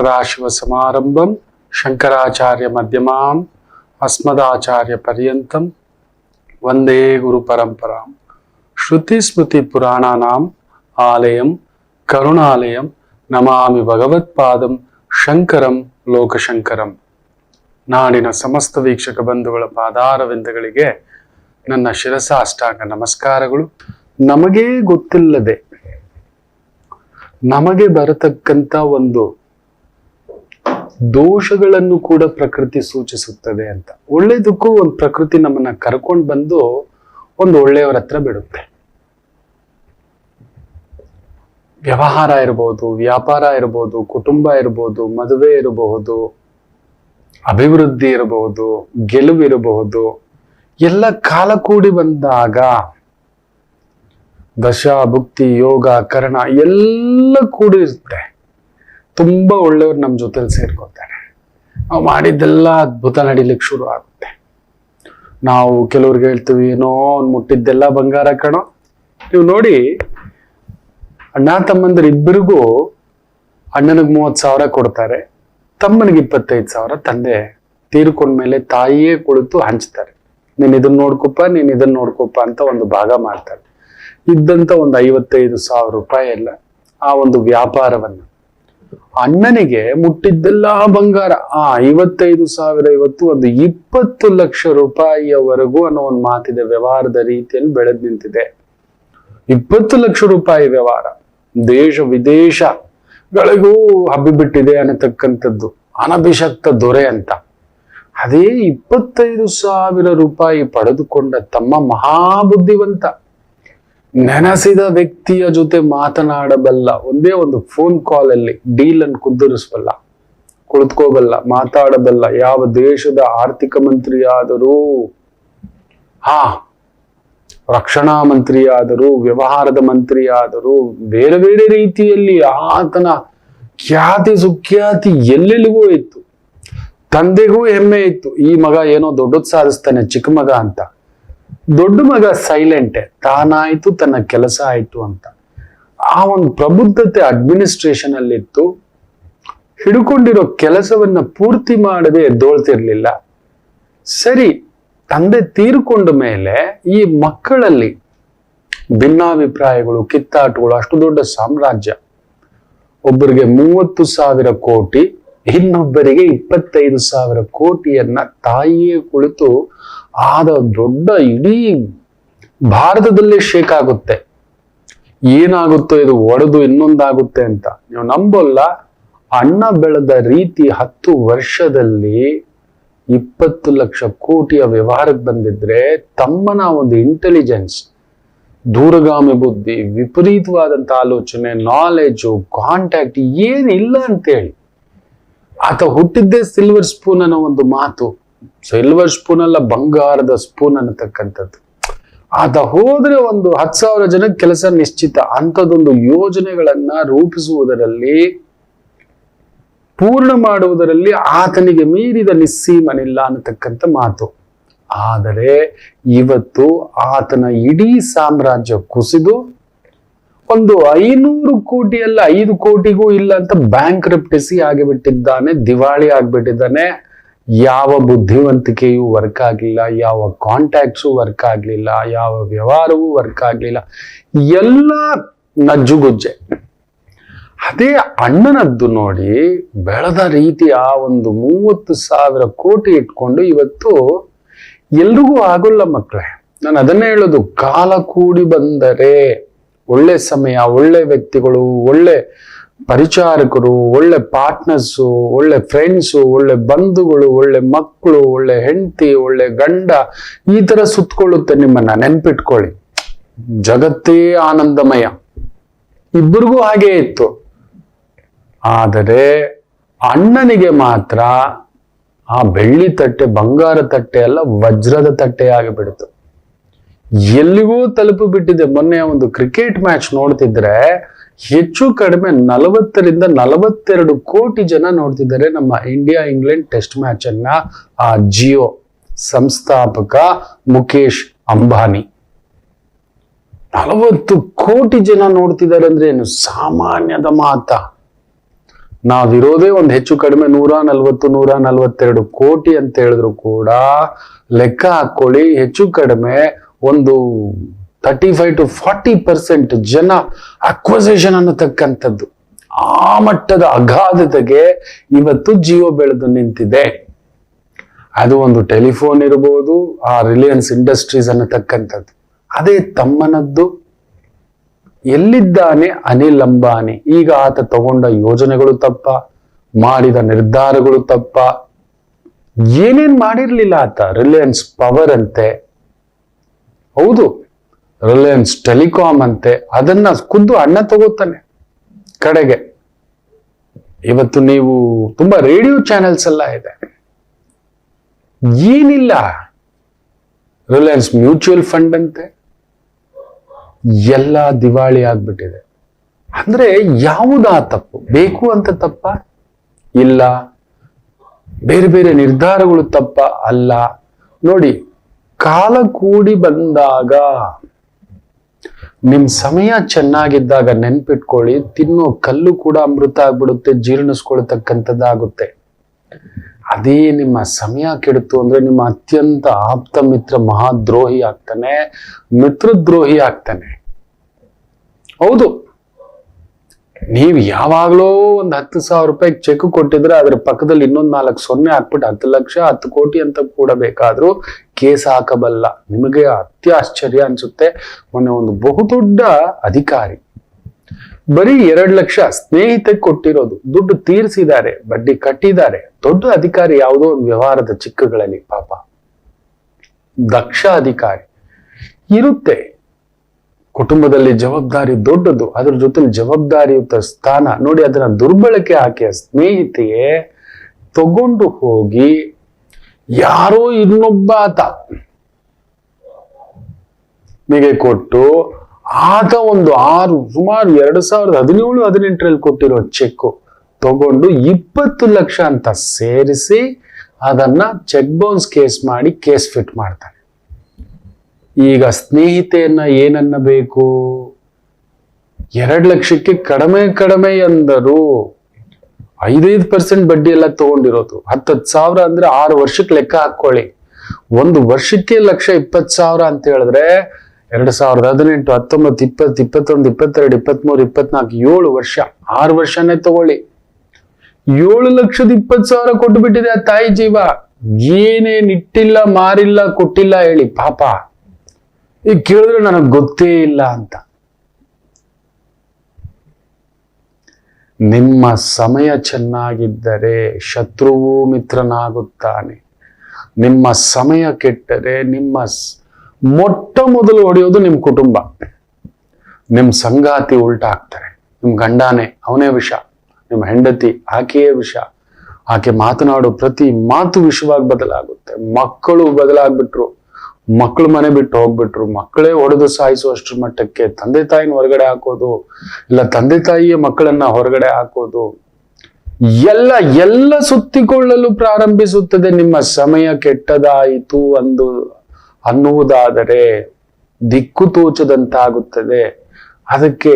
ಸದಾಶಿವಸಮಾರಂಭಂ ಶಂಕರಾಚಾರ್ಯ ಮಧ್ಯಮಾಂ, ಅಸ್ಮದಾಚಾರ್ಯ ಪರ್ಯಂತಂ, ವಂದೇ ಗುರು ಪರಂಪರಾಂ. ಶ್ರುತಿ ಸ್ಮೃತಿ ಪುರಾಣಾನಾಂ, ಆಲಯಂ, ಕರುಣಾಲಯಂ, ನಮಾಮಿ ಭಗವತ್ಪಾದಂ, ಶಂಕರಂ, ಲೋಕಶಂಕರಂ. ನಾಡಿನ ಸಮಸ್ತ ವೀಕ್ಷಕ ಬಂಧುಗಳ ಪಾದಾರವಿಂದಗಳಿಗೆ ನನ್ನ ಶಿರಸ ಅಷ್ಟಾಂಗ ನಮಸ್ಕಾರಗಳು. ನಮಗೇ ಗೊತ್ತಿಲ್ಲದೆ ನಮಗೆ ಬರತಕ್ಕಂತ ಒಂದು ದೋಷಗಳನ್ನು ಕೂಡ ಪ್ರಕೃತಿ ಸೂಚಿಸುತ್ತದೆ ಅಂತ. ಒಳ್ಳೇದಕ್ಕೂ ಒಂದು ಪ್ರಕೃತಿ ನಮ್ಮನ್ನ ಕರ್ಕೊಂಡು ಬಂದು ಒಂದು ಒಳ್ಳೆಯವರ ಹತ್ರ ಬಿಡುತ್ತೆ. ವ್ಯವಹಾರ ಇರಬಹುದು ವ್ಯಾಪಾರ ಇರಬಹುದು ಕುಟುಂಬ ಇರಬಹುದು ಮದುವೆ ಇರಬಹುದು, ಅಭಿವೃದ್ಧಿ ಇರಬಹುದು, ಗೆಲುವು ಇರಬಹುದು, ಎಲ್ಲ ಕಾಲ ಕೂಡಿ ಬಂದಾಗ ದಶ, ಭುಕ್ತಿ, ಯೋಗ, ಕರ್ಣ ಎಲ್ಲ ಕೂಡಿರುತ್ತೆ ತುಂಬಾ ಒಳ್ಳೆಯವ್ರು ನಮ್ಮ ಜೊತೆಲಿ ಸೇರ್ಕೊತಾರೆ ನಾವು ಮಾಡಿದ್ದೆಲ್ಲ ಅದ್ಭುತ ನಡೀಲಿಕ್ಕೆ ಶುರು ಆಗುತ್ತೆ. ನಾವು ಕೆಲವ್ರಿಗೆ ಹೇಳ್ತೀವಿ, ಏನೋ ಅವ್ನು ಮುಟ್ಟಿದ್ದೆಲ್ಲ ಬಂಗಾರ ಕಣೋ. ನೀವು ನೋಡಿ, ಅಣ್ಣ ತಮ್ಮಂದ್ರ ಇಬ್ಬರಿಗೂ ಅಣ್ಣನಿಗೆ ಮೂವತ್ತು ಸಾವಿರ ಕೊಡ್ತಾರೆ, ತಮ್ಮನಿಗೆ ಇಪ್ಪತ್ತೈದು ಸಾವಿರ, ತಂದೆ ತೀರ್ಕೊಂಡ್ಮೇಲೆ ತಾಯಿಯೇ ಕುಳಿತು ಹಂಚ್ತಾರೆ. ನೀನ್ ಇದನ್ನ ನೋಡ್ಕೊಪ್ಪ, ನೀನು ಇದನ್ನ ನೋಡ್ಕೊಪ್ಪ ಅಂತ ಒಂದು ಭಾಗ ಮಾಡ್ತಾರೆ. ಇದ್ದಂತ ಒಂದು ಐವತ್ತೈದು ಸಾವಿರ ರೂಪಾಯಿ ಎಲ್ಲ ಆ ಒಂದು ವ್ಯಾಪಾರವನ್ನ. ಅಣ್ಣನಿಗೆ ಮುಟ್ಟಿದ್ದೆಲ್ಲ ಬಂಗಾರ. ಆ, ಐವತ್ತೈದು ಸಾವಿರ ಇವತ್ತು ಒಂದು ಇಪ್ಪತ್ತು ಲಕ್ಷ ರೂಪಾಯಿಯವರೆಗೂ ಅನ್ನೋ ಒಂದು ಮಾತಿದೆ. ವ್ಯವಹಾರದ ರೀತಿಯಲ್ಲಿ ಬೆಳೆದ್ ನಿಂತಿದೆ. ಇಪ್ಪತ್ತು ಲಕ್ಷ ರೂಪಾಯಿ ವ್ಯವಹಾರ. ದೇಶ ವಿದೇಶಗಳಿಗೂ ಹಬ್ಬಿಬಿಟ್ಟಿದೆ ಅನ್ನತಕ್ಕಂಥದ್ದು. ಅನಭಿಷಕ್ತ ದೊರೆ ಅಂತ. ಅದೇ ಇಪ್ಪತ್ತೈದು ಸಾವಿರ ರೂಪಾಯಿ ಪಡೆದುಕೊಂಡ ತಮ್ಮ ಮಹಾಬುದ್ಧಿವಂತ. ನೆನೆಸಿದ ವ್ಯಕ್ತಿಯ ಜೊತೆ ಮಾತನಾಡಬಲ್ಲ, ಒಂದೇ ಒಂದು ಫೋನ್ ಕಾಲ್ ಅಲ್ಲಿ ಡೀಲ್ ಅನ್ನು ಕುದುರಿಸಬಲ್ಲ, ಕುಳಿತುಕೋಬಲ್ಲ, ಮಾತಾಡಬಲ್ಲ, ಯಾವ ದೇಶದ ಆರ್ಥಿಕ ಮಂತ್ರಿಯಾದರೂ, ಹಾ, ರಕ್ಷಣಾ ಮಂತ್ರಿಯಾದರೂ, ವ್ಯವಹಾರದ ಮಂತ್ರಿಯಾದರೂ, ಬೇರೆ ಬೇರೆ ರೀತಿಯಲ್ಲಿ ಆತನ ಖ್ಯಾತಿ, ಸುಖ್ಯಾತಿ ಎಲ್ಲೆಲ್ಲಿಗೂ ಇತ್ತು. ತಂದೆಗೂ ಹೆಮ್ಮೆ ಇತ್ತು. ಈ ಮಗ ಏನೋ ದೊಡ್ಡದು ಸಾಧಿಸ್ತಾನೆ, ಚಿಕ್ಕ ಮಗ ಅಂತ. ದೊಡ್ಡ ಮಗ ಸೈಲೆಂಟೆ ತಾನಾಯ್ತು, ತನ್ನ ಕೆಲಸ ಆಯ್ತು ಅಂತ. ಆ ಒಂದು ಪ್ರಬುದ್ಧತೆ ಅಡ್ಮಿನಿಸ್ಟ್ರೇಷನ್ ಅಲ್ಲಿತ್ತು ಹಿಡ್ಕೊಂಡಿರೋ ಕೆಲಸವನ್ನ ಪೂರ್ತಿ ಮಾಡದೆ ಎದ್ದೋಳ್ತಿರ್ಲಿಲ್ಲ. ಸರಿ, ತಂದೆ ತೀರ್ಕೊಂಡ ಮೇಲೆ ಈ ಮಕ್ಕಳಲ್ಲಿ ಭಿನ್ನಾಭಿಪ್ರಾಯಗಳು, ಕಿತ್ತಾಟಗಳು, ಅಷ್ಟು ದೊಡ್ಡ ಸಾಮ್ರಾಜ್ಯ. ಒಬ್ಬರಿಗೆ ಮೂವತ್ತು ಸಾವಿರ ಕೋಟಿ, ಇನ್ನೊಬ್ಬರಿಗೆ ಇಪ್ಪತ್ತೈದು ಸಾವಿರ ಕೋಟಿಯನ್ನ ತಾಯಿಯೇ ಕುಳಿತು ಆದ ದೊಡ್ಡ ಇಡೀ ಭಾರತದಲ್ಲೇ ಶೇಕ್ ಆಗುತ್ತೆ. ಏನಾಗುತ್ತೋ ಇದು ಒಡೆದು ಇನ್ನೊಂದಾಗುತ್ತೆ ಅಂತ. ನೀವು ನಂಬಲ್ಲ ಅಣ್ಣ ಬೆಳೆದ ರೀತಿ ಹತ್ತು ವರ್ಷದಲ್ಲಿ ಇಪ್ಪತ್ತು ಲಕ್ಷ ಕೋಟಿಯ ವ್ಯವಹಾರಕ್ಕೆ ಬಂದಿದ್ರೆ ತಮ್ಮನ ಒಂದು ಇಂಟೆಲಿಜೆನ್ಸ್ ದೂರಗಾಮಿ ಬುದ್ಧಿ ವಿಪರೀತವಾದಂಥ ಆಲೋಚನೆ ನಾಲೆಜು ಕಾಂಟ್ಯಾಕ್ಟ್ ಏನಿಲ್ಲ ಅಂತೇಳಿ. ಆತ ಹುಟ್ಟಿದ್ದೇ ಸಿಲ್ವರ್ ಸ್ಪೂನ್ ಅನ್ನೋ ಒಂದು ಮಾತು. ಸಿಲ್ವರ್ ಸ್ಪೂನ್ ಅಲ್ಲ ಬಂಗಾರದ ಸ್ಪೂನ್ ಅನ್ನತಕ್ಕಂಥದ್ದು. ಆತ ಹೋದ್ರೆ ಒಂದು ಹತ್ತು ಸಾವಿರ ಜನಕ್ಕೆ ಕೆಲಸ ನಿಶ್ಚಿತ. ಅಂಥದ್ದೊಂದು ಯೋಜನೆಗಳನ್ನ ರೂಪಿಸುವುದರಲ್ಲಿ, ಪೂರ್ಣ ಮಾಡುವುದರಲ್ಲಿ ಆತನಿಗೆ ಮೀರಿದ ನಿಸ್ಸೀಮನಿಲ್ಲ ಅನ್ನತಕ್ಕಂಥ ಮಾತು. ಆದರೆ ಇವತ್ತು ಆತನ ಇಡೀ ಸಾಮ್ರಾಜ್ಯ ಕುಸಿದು ಒಂದು ಐನೂರು ಕೋಟಿ ಅಲ್ಲ ಐದು ಕೋಟಿಗೂ ಇಲ್ಲ ಅಂತ ಬ್ಯಾಂಕ್ ರಿಪ್ಟಿಸಿ ಆಗಿಬಿಟ್ಟಿದ್ದಾನೆ, ದಿವಾಳಿ ಆಗ್ಬಿಟ್ಟಿದ್ದಾನೆ. ಯಾವ ಬುದ್ಧಿವಂತಿಕೆಯೂ ವರ್ಕ್ ಆಗಲಿಲ್ಲ, ಯಾವ ಕಾಂಟ್ಯಾಕ್ಟ್ಸು ವರ್ಕ್ ಆಗಲಿಲ್ಲ, ಯಾವ ವ್ಯವಹಾರವೂ ವರ್ಕ್ ಆಗಲಿಲ್ಲ, ಎಲ್ಲ ನಜ್ಜುಗುಜ್ಜೆ. ಅದೇ ಅಣ್ಣನದ್ದು ನೋಡಿ ಬೆಳೆದ ರೀತಿ ಆ ಒಂದು ಮೂವತ್ತು ಸಾವಿರ ಕೋಟಿ ಇಟ್ಕೊಂಡು ಇವತ್ತು ಎಲ್ರಿಗೂ ಆಗೋಲ್ಲ ಮಕ್ಕಳೇ ನಾನು ಅದನ್ನೇ ಹೇಳೋದು, ಕಾಲ ಕೂಡಿ ಬಂದರೆ ಒಳ್ಳೆ ಸಮಯ, ಒಳ್ಳೆ ವ್ಯಕ್ತಿಗಳು, ಒಳ್ಳೆ ಪರಿಚಾರಕರು, ಒಳ್ಳೆ ಪಾರ್ಟ್ನರ್ಸು ಒಳ್ಳೆ ಫ್ರೆಂಡ್ಸು ಒಳ್ಳೆ ಬಂಧುಗಳು, ಒಳ್ಳೆ ಮಕ್ಕಳು, ಒಳ್ಳೆ ಹೆಂಡತಿ, ಒಳ್ಳೆ ಗಂಡ, ಈ ಥರ ಸುತ್ತಕೊಳ್ಳುತ್ತೆ ನಿಮ್ಮನ್ನ, ನೆನ್ಪಿಟ್ಕೊಳ್ಳಿ. ಜಗತ್ತೇ ಆನಂದಮಯ. ಇಬ್ಬರಿಗೂ ಹಾಗೆ ಇತ್ತು. ಆದರೆ ಅಣ್ಣನಿಗೆ ಮಾತ್ರ ಆ ಬೆಳ್ಳಿ ತಟ್ಟೆ, ಬಂಗಾರ ತಟ್ಟೆ ಅಲ್ಲ, ವಜ್ರದ ತಟ್ಟೆ ಆಗಿಬಿಡ್ತು. ಎಲ್ಲಿಗೂ ತಲುಪಿ ಬಿಟ್ಟಿದೆ. ಮೊನ್ನೆ ಒಂದು ಕ್ರಿಕೆಟ್ ಮ್ಯಾಚ್ ನೋಡ್ತಿದ್ರೆ ಹೆಚ್ಚು ಕಡಿಮೆ ನಲವತ್ತರಿಂದ ನಲವತ್ತೆರಡು ಕೋಟಿ ಜನ ನೋಡ್ತಿದ್ದಾರೆ ನಮ್ಮ ಇಂಡಿಯಾ ಇಂಗ್ಲೆಂಡ್ ಟೆಸ್ಟ್ ಮ್ಯಾಚ್ ಅನ್ನ ಆ ಜಿಯೋ ಸಂಸ್ಥಾಪಕ ಮುಖೇಶ್ ಅಂಬಾನಿ. ನಲವತ್ತು ಕೋಟಿ ಜನ ನೋಡ್ತಿದ್ದಾರೆ ಅಂದ್ರೆ ಏನು ಸಾಮಾನ್ಯದ ಮಾತ? ನಾವಿರೋದೇ ಒಂದು ಹೆಚ್ಚು ಕಡಿಮೆ ನೂರ ನಲ್ವತ್ತು, ನೂರ ನಲ್ವತ್ತೆರಡು ಕೋಟಿ ಅಂತ ಹೇಳಿದ್ರು ಕೂಡ ಲೆಕ್ಕ ಹಾಕೊಳ್ಳಿ ಹೆಚ್ಚು ಕಡಿಮೆ ಒಂದು thirty five to forty percent ಜನ ಅಕ್ವಸೇಷನ್ ಅನ್ನತಕ್ಕಂಥದ್ದು ಆ ಮಟ್ಟದ ಅಗಾಧತೆಗೆ ಇವತ್ತು ಜಿಯೋ ಬೆಳೆದು ನಿಂತಿದೆ. ಅದು ಒಂದು ಟೆಲಿಫೋನ್ ಇರಬಹುದು ಆ ರಿಲಯನ್ಸ್ ಇಂಡಸ್ಟ್ರೀಸ್ ಅನ್ನತಕ್ಕಂಥದ್ದು ಅದೇ ತಮ್ಮನದ್ದು. ಎಲ್ಲಿದ್ದಾನೆ? ಅನಿಲ್ ಅಂಬಾನಿ. ಈಗ ಆತ ತಗೊಂಡ ಯೋಜನೆಗಳು ತಪ್ಪ, ಮಾಡಿದ ನಿರ್ಧಾರಗಳು ತಪ್ಪ. ಏನೇನ್ ಮಾಡಿರ್ಲಿಲ್ಲ ಆತ? ರಿಲಯನ್ಸ್ ಪವರ್ ಅಂತೆ. ಹೌದು. ರಿಲಯನ್ಸ್ ಟೆಲಿಕಾಮ್ ಅಂತೆ ಅದನ್ನ ಖುದ್ದು ಅಣ್ಣ ತಗೋತಾನೆ ಕಡೆಗೆ. ಇವತ್ತು ನೀವು ತುಂಬಾ ರೇಡಿಯೋ ಚಾನೆಲ್ಸ್ ಎಲ್ಲ ಇದೆ. ಏನಿಲ್ಲ. ರಿಲಯನ್ಸ್ ಮ್ಯೂಚುವಲ್ ಫಂಡ್ ಅಂತೆ. ಎಲ್ಲ ದಿವಾಳಿ ಆಗ್ಬಿಟ್ಟಿದೆ. ಅಂದ್ರೆ ಯಾವುದಾ ತಪ್ಪು? ಬೇಕು ಅಂತ ತಪ್ಪ? ಇಲ್ಲ. ಬೇರೆ ಬೇರೆ ನಿರ್ಧಾರಗಳು ತಪ್ಪ? ಅಲ್ಲ. ನೋಡಿ, ಕಾಲ ಕೂಡಿ ಬಂದಾಗ ನಿಮ್ ಸಮಯ ಚೆನ್ನಾಗಿದ್ದಾಗ ನೆನ್ಪಿಟ್ಕೊಳ್ಳಿ, ತಿನ್ನೋ ಕಲ್ಲು ಕೂಡ ಅಮೃತ ಆಗ್ಬಿಡುತ್ತೆ, ಜೀರ್ಣಿಸ್ಕೊಳ್ತಕ್ಕಂಥದ್ದಾಗುತ್ತೆ. ಅದೇ ನಿಮ್ಮ ಸಮಯ ಕೆಡಿತು ಅಂದ್ರೆ ನಿಮ್ಮ ಅತ್ಯಂತ ಆಪ್ತ ಮಿತ್ರ ಮಹಾದ್ರೋಹಿ ಆಗ್ತಾನೆ, ಮಿತ್ರದ್ರೋಹಿ ಆಗ್ತಾನೆ. ಹೌದು. ನೀವು ಯಾವಾಗಲೂ ಒಂದು ಹತ್ತು ಸಾವಿರ ರೂಪಾಯಿ ಚೆಕ್ ಕೊಟ್ಟಿದ್ರೆ ಅದ್ರ ಪಕ್ಕದಲ್ಲಿ ಇನ್ನೊಂದು ನಾಲ್ಕು ಸೊನ್ನೆ ಹಾಕ್ಬಿಟ್ಟು ಹತ್ತು ಲಕ್ಷ, ಹತ್ತು ಕೋಟಿ ಅಂತ ಕೂಡ ಬೇಕಾದ್ರೂ ಕೇಸ್ ಹಾಕಬಲ್ಲ. ನಿಮಗೆ ಅತ್ಯ ಆಶ್ಚರ್ಯ ಅನ್ಸುತ್ತೆ. ಮೊನ್ನೆ ಒಂದು ಬಹುದೊಡ್ಡ ಅಧಿಕಾರಿ ಬರೀ ಎರಡು ಲಕ್ಷ ಸ್ನೇಹಿತೆ ಕೊಟ್ಟಿರೋದು. ದುಡ್ಡು ತೀರಿಸಿದ್ದಾರೆ, ಬಡ್ಡಿ ಕಟ್ಟಿದ್ದಾರೆ. ದೊಡ್ಡ ಅಧಿಕಾರಿ ಯಾವುದೋ ಒಂದು ವ್ಯವಹಾರದ ಚಿಕ್ಕಗಳಲ್ಲಿ ಪಾಪ. ದಕ್ಷ ಅಧಿಕಾರಿ ಇರುತ್ತೆ. ಕುಟುಂಬದಲ್ಲಿ ಜವಾಬ್ದಾರಿ ದೊಡ್ಡದು. ಅದ್ರ ಜೊತೆ ಜವಾಬ್ದಾರಿಯುತ ಸ್ಥಾನ. ನೋಡಿ, ಅದನ್ನ ದುರ್ಬಳಕೆ ಹಾಕಿ ಸ್ನೇಹಿತೆಯೇ, ತಗೊಂಡು ಹೋಗಿ ಯಾರೋ ಇನ್ನೊಬ್ಬ ಆತ. ನಿಮಗೆ ಕೊಟ್ಟು ಆತ ಒಂದು ಆರು, ಸುಮಾರು ಎರಡು ಸಾವಿರದ ಹದಿನೇಳು, ಹದಿನೆಂಟರಲ್ಲಿ ಕೊಟ್ಟಿರೋ ಚೆಕ್ ತಗೊಂಡು ಇಪ್ಪತ್ತು ಲಕ್ಷ ಅಂತ ಸೇರಿಸಿ ಅದನ್ನ ಚೆಕ್ ಬೌನ್ಸ್ ಕೇಸ್ ಮಾಡಿ ಕೇಸ್ ಫಿಟ್ ಮಾಡ್ತಾನೆ ಈಗ ಸ್ನೇಹಿತೆಯನ್ನ ಏನನ್ನ ಬೇಕು ಎರಡು ಲಕ್ಷಕ್ಕೆ ಕಡಿಮೆ ಕಡಿಮೆ ಎಂದರು. ಐದೈದು ಪರ್ಸೆಂಟ್ ಬಡ್ಡಿ ಎಲ್ಲ ತಗೊಂಡಿರೋದು. ಹತ್ತತ್ತು ಸಾವಿರ ಅಂದ್ರೆ ಆರು ವರ್ಷಕ್ಕೆ ಲೆಕ್ಕ ಹಾಕೊಳ್ಳಿ ಒಂದು ವರ್ಷಕ್ಕೆ ಲಕ್ಷ ಇಪ್ಪತ್ತು ಸಾವಿರ ಅಂತ ಹೇಳಿದ್ರೆ ಎರಡು ಸಾವಿರದ ಹದಿನೆಂಟು, ಹತ್ತೊಂಬತ್ತು, ಇಪ್ಪತ್ತು, ಇಪ್ಪತ್ತೊಂದು, ಇಪ್ಪತ್ತೆರಡು ಇಪ್ಪತ್ಮೂರು ಇಪ್ಪತ್ನಾಲ್ಕು ಏಳು ವರ್ಷ. ಆರು ವರ್ಷನೇ ತಗೊಳ್ಳಿ. ಏಳು ಲಕ್ಷದ ಇಪ್ಪತ್ತು ಸಾವಿರ ಕೊಟ್ಟು ಬಿಟ್ಟಿದೆ ಆ ತಾಯಿ ಜೀವ. ಏನೇನ್ ಇಟ್ಟಿಲ್ಲ ಮಾರಿಲ್ಲ, ಕೊಟ್ಟಿಲ್ಲ ಹೇಳಿ ಪಾಪ. ಈಗ ಕೇಳಿದ್ರೆ ನನಗೆ ಗೊತ್ತೇ ಇಲ್ಲ ಅಂತ. ನಿಮ್ಮ ಸಮಯ ಚೆನ್ನಾಗಿದ್ದರೆ ಶತ್ರುವು ಮಿತ್ರನಾಗುತ್ತಾನೆ. ನಿಮ್ಮ ಸಮಯ ಕೆಟ್ಟರೆ ನಿಮ್ಮ ಮೊಟ್ಟ ಮೊದಲು ಹೊಡೆಯೋದು ನಿಮ್ಮ ಕುಟುಂಬ. ನಿಮ್ಮ ಸಂಗಾತಿ ಉಲ್ಟಾ ಆಗ್ತಾರೆ. ನಿಮ್ಮ ಗಂಡಾನೆ ಅವನೇ ವಿಷ ನಿಮ್ಮ ಹೆಂಡತಿ ಆಕೆಯೇ ವಿಷ. ಆಕೆ ಮಾತನಾಡೋ ಪ್ರತಿ ಮಾತು ವಿಷವಾಗಿ ಬದಲಾಗುತ್ತೆ. ಮಕ್ಕಳು ಬದಲಾಗ್ಬಿಟ್ರು. ಮಕ್ಕಳು ಮನೆ ಬಿಟ್ಟು ಹೋಗ್ಬಿಟ್ರು. ಮಕ್ಕಳೇ ಹೊಡೆದು ಸಾಯಿಸುವಷ್ಟ್ರ ಮಟ್ಟಕ್ಕೆ ತಂದೆ ತಾಯಿನ ಹೊರಗಡೆ ಹಾಕೋದು, ಇಲ್ಲ ತಂದೆ ತಾಯಿಯ ಮಕ್ಕಳನ್ನ ಹೊರಗಡೆ ಹಾಕೋದು, ಎಲ್ಲ ಎಲ್ಲ ಸುತ್ತಿಕೊಳ್ಳಲು ಪ್ರಾರಂಭಿಸುತ್ತದೆ. ನಿಮ್ಮ ಸಮಯ ಕೆಟ್ಟದಾಯಿತು ಅಂದು ಅನ್ನುವುದಾದರೆ ದಿಕ್ಕು ತೋಚದಂತಾಗುತ್ತದೆ. ಅದಕ್ಕೆ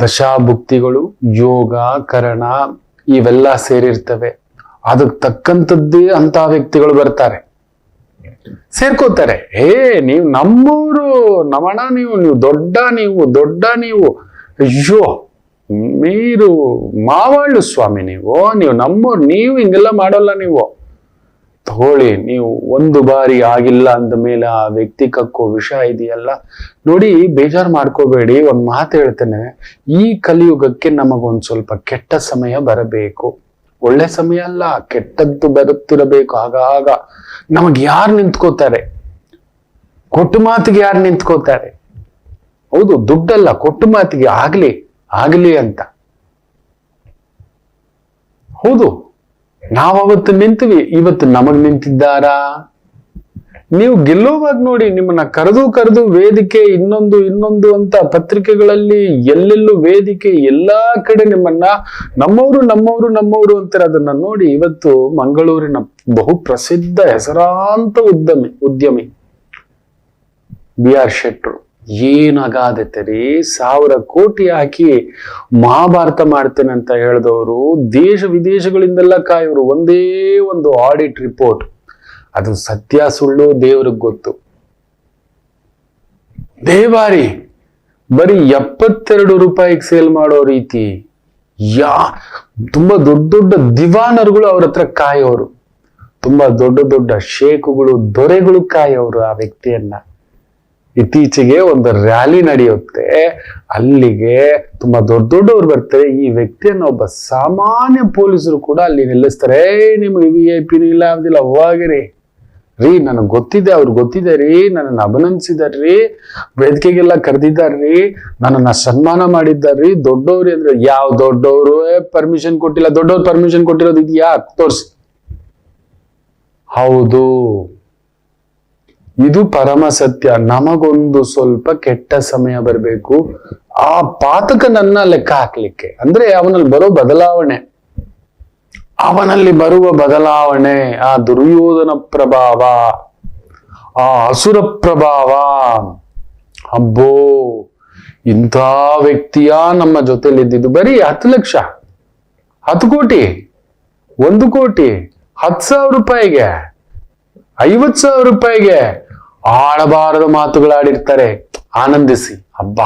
ದಶಾಭುಕ್ತಿಗಳು, ಯೋಗ, ಕರಣ ಇವೆಲ್ಲ ಸೇರಿರ್ತವೆ. ಅದಕ್ಕೆ ತಕ್ಕಂಥದ್ದೇ ಅಂತ ವ್ಯಕ್ತಿಗಳು ಬರ್ತಾರೆ. ಸೇರ್ಕೋತಾರೆ. ಏ ನೀವು ನಮ್ಮೂರು ನಮಣ ನೀವು ನೀವು ದೊಡ್ಡ ನೀವು ದೊಡ್ಡ ನೀವು. ಅಯ್ಯೋ, ಮೀರು ಮಾವಾಳು ಸ್ವಾಮಿ ನೀವು. ನೀವು ನಮ್ಮೂರು, ನೀವು ಹಿಂಗೆಲ್ಲ ಮಾಡೋಲ್ಲ ನೀವು. ತಗೊಳ್ಳಿ, ನೀವು ಒಂದು ಬಾರಿ ಆಗಿಲ್ಲ ಅಂದ ಮೇಲೆ ಆ ವ್ಯಕ್ತಿ ಕಕ್ಕೋ ವಿಷ ಇದೆಯಲ್ಲ, ನೋಡಿ ಬೇಜಾರು ಮಾಡ್ಕೋಬೇಡಿ, ಒಂದು ಮಾತು ಹೇಳ್ತೇನೆ. ಈ ಕಲಿಯುಗಕ್ಕೆ ನಮಗೊಂದು ಸ್ವಲ್ಪ ಕೆಟ್ಟ ಸಮಯ ಬರಬೇಕು. ಒಳ್ಳೆ ಸಮಯ ಅಲ್ಲ, ಕೆಟ್ಟದ್ದು ಬರುತ್ತಿರಬೇಕು. ಆಗಾಗ ನಮಗ್ ಯಾರು ನಿಂತ್ಕೋತಾರೆ? ಕೊಟ್ಟು ಮಾತಿಗೆ ಯಾರು ನಿಂತ್ಕೋತಾರೆ? ಹೌದು, ದುಡ್ಡಲ್ಲ, ಕೊಟ್ಟು ಮಾತಿಗೆ ಆಗ್ಲಿ ಆಗ್ಲಿ ಅಂತ. ಹೌದು ನಾವವತ್ತು ನಿಂತೀವಿ, ಇವತ್ತು ನಮಗ್ ನಿಂತಿದ್ದಾರಾ? ನೀವು ಗೆಲ್ಲೋವಾಗ ನೋಡಿ ನಿಮ್ಮನ್ನ ಕರೆದು ಕರೆದು ವೇದಿಕೆ ಇನ್ನೊಂದು ಇನ್ನೊಂದು ಅಂತ ಪತ್ರಿಕೆಗಳಲ್ಲಿ ಎಲ್ಲೆಲ್ಲೂ ವೇದಿಕೆ ಎಲ್ಲಾ ಕಡೆ ನಿಮ್ಮನ್ನ ನಮ್ಮವರು ನಮ್ಮವರು ನಮ್ಮವರು ಅಂತಾರೆ ಅದನ್ನ ನೋಡಿ ಇವತ್ತು ಮಂಗಳೂರಿನ ಬಹು ಪ್ರಸಿದ್ಧ ಹೆಸರಾಂತ ಉದ್ಯಮಿ ಉದ್ಯಮಿ ಬಿ ಆರ್ ಶೆಟ್ರು ಏನ್ ಅಗಾಧತೆ ರೀ ಸಾವಿರ ಕೋಟಿ ಹಾಕಿ ಮಹಾಭಾರತ ಮಾಡ್ತೇನೆ ಅಂತ ಹೇಳಿದವರು ದೇಶ ವಿದೇಶಗಳಿಂದೆಲ್ಲ ಕಾಯೋರು. ಒಂದೇ ಒಂದು ಆಡಿಟ್ ರಿಪೋರ್ಟ್ ಅದು ಸತ್ಯ ಸುಳ್ಳು ದೇವ್ರಿಗೆ ಗೊತ್ತು. ದೇವಾರಿ ಬರೀ ಎಪ್ಪತ್ತೆರಡು ರೂಪಾಯಿಗೆ ಸೇಲ್ ಮಾಡೋ ರೀತಿ ಯಾ ತುಂಬಾ ದೊಡ್ಡ ದೊಡ್ಡ ದಿವಾನರುಗಳು ಅವ್ರ ಹತ್ರ ಕಾಯೋರು. ತುಂಬಾ ದೊಡ್ಡ ದೊಡ್ಡ ಶೇಖುಗಳು ದೊರೆಗಳು ಕಾಯೋರು ಆ ವ್ಯಕ್ತಿಯನ್ನ. ಇತ್ತೀಚೆಗೆ ಒಂದು ರ್ಯಾಲಿ ನಡೆಯುತ್ತೆ. ಅಲ್ಲಿಗೆ ತುಂಬಾ ದೊಡ್ಡ ದೊಡ್ಡವ್ರು ಬರ್ತಾರೆ. ಈ ವ್ಯಕ್ತಿಯನ್ನ ಒಬ್ಬ ಸಾಮಾನ್ಯ ಪೊಲೀಸರು ಕೂಡ ಅಲ್ಲಿ ನಿಲ್ಲಿಸ್ತಾರೆ. "ಏ, ನಿಮ್ಗೆ ವಿ ಐ ಪಿನೂ ಇಲ್ಲ ಅಂದಿಲ್ಲ ಹೋಗಿರಿ. ರೀ, ನನಗೆ ಗೊತ್ತಿದೆ, ಅವ್ರು ಗೊತ್ತಿದೆ ರೀ, ನನ್ನನ್ನು ಅಭಿನಂದಿಸಿದಾರ್ರಿ ವೇದಿಕೆಗೆಲ್ಲ ಕರೆದಿದ್ದಾರ್ರಿ ನನ್ನನ್ನ ಸನ್ಮಾನ ಮಾಡಿದ್ದಾರ್ರಿ ದೊಡ್ಡವ್ರಿ ಅಂದ್ರೆ ಯಾವ ದೊಡ್ಡವರು? ಪರ್ಮಿಷನ್ ಕೊಟ್ಟಿಲ್ಲ, ದೊಡ್ಡವ್ರು ಪರ್ಮಿಷನ್ ಕೊಟ್ಟಿರೋದು ಇದೆಯಾ? ತೋರ್ಸಿ. ಹೌದು. ಇದು ಪರಮ ಸತ್ಯ. ನಮಗೊಂದು ಸ್ವಲ್ಪ ಕೆಟ್ಟ ಸಮಯ ಬರಬೇಕು. ಆ ಪಾತಕನನ್ನ ಲೆಕ್ಕ ಹಾಕ್ಲಿಕ್ಕೆ. ಅಂದ್ರೆ ಅವನಲ್ಲಿ ಬರೋ ಬದಲಾವಣೆ. ಅವನಲ್ಲಿ ಬರುವ ಬದಲಾವಣೆ, ಆ ದುರ್ಯೋಧನ ಪ್ರಭಾವ, ಆ ಅಸುರ ಪ್ರಭಾವ. ಅಬ್ಬೋ, ಇಂಥ ವ್ಯಕ್ತಿಯ ನಮ್ಮ ಜೊತೆಲಿ ಇದ್ದಿದ್ದು ಬರೀ ಹತ್ತು ಲಕ್ಷ, ಹತ್ತು ಕೋಟಿ, ಒಂದು ಕೋಟಿ, ಹತ್ತು ಸಾವಿರ ರೂಪಾಯಿಗೆ, ಐವತ್ತು ಸಾವಿರ ರೂಪಾಯಿಗೆ ಆಡಬಾರದ ಮಾತುಗಳು ಆಡಿರ್ತಾರೆ ಆನಂದಿಸಿ ಹಬ್ಬ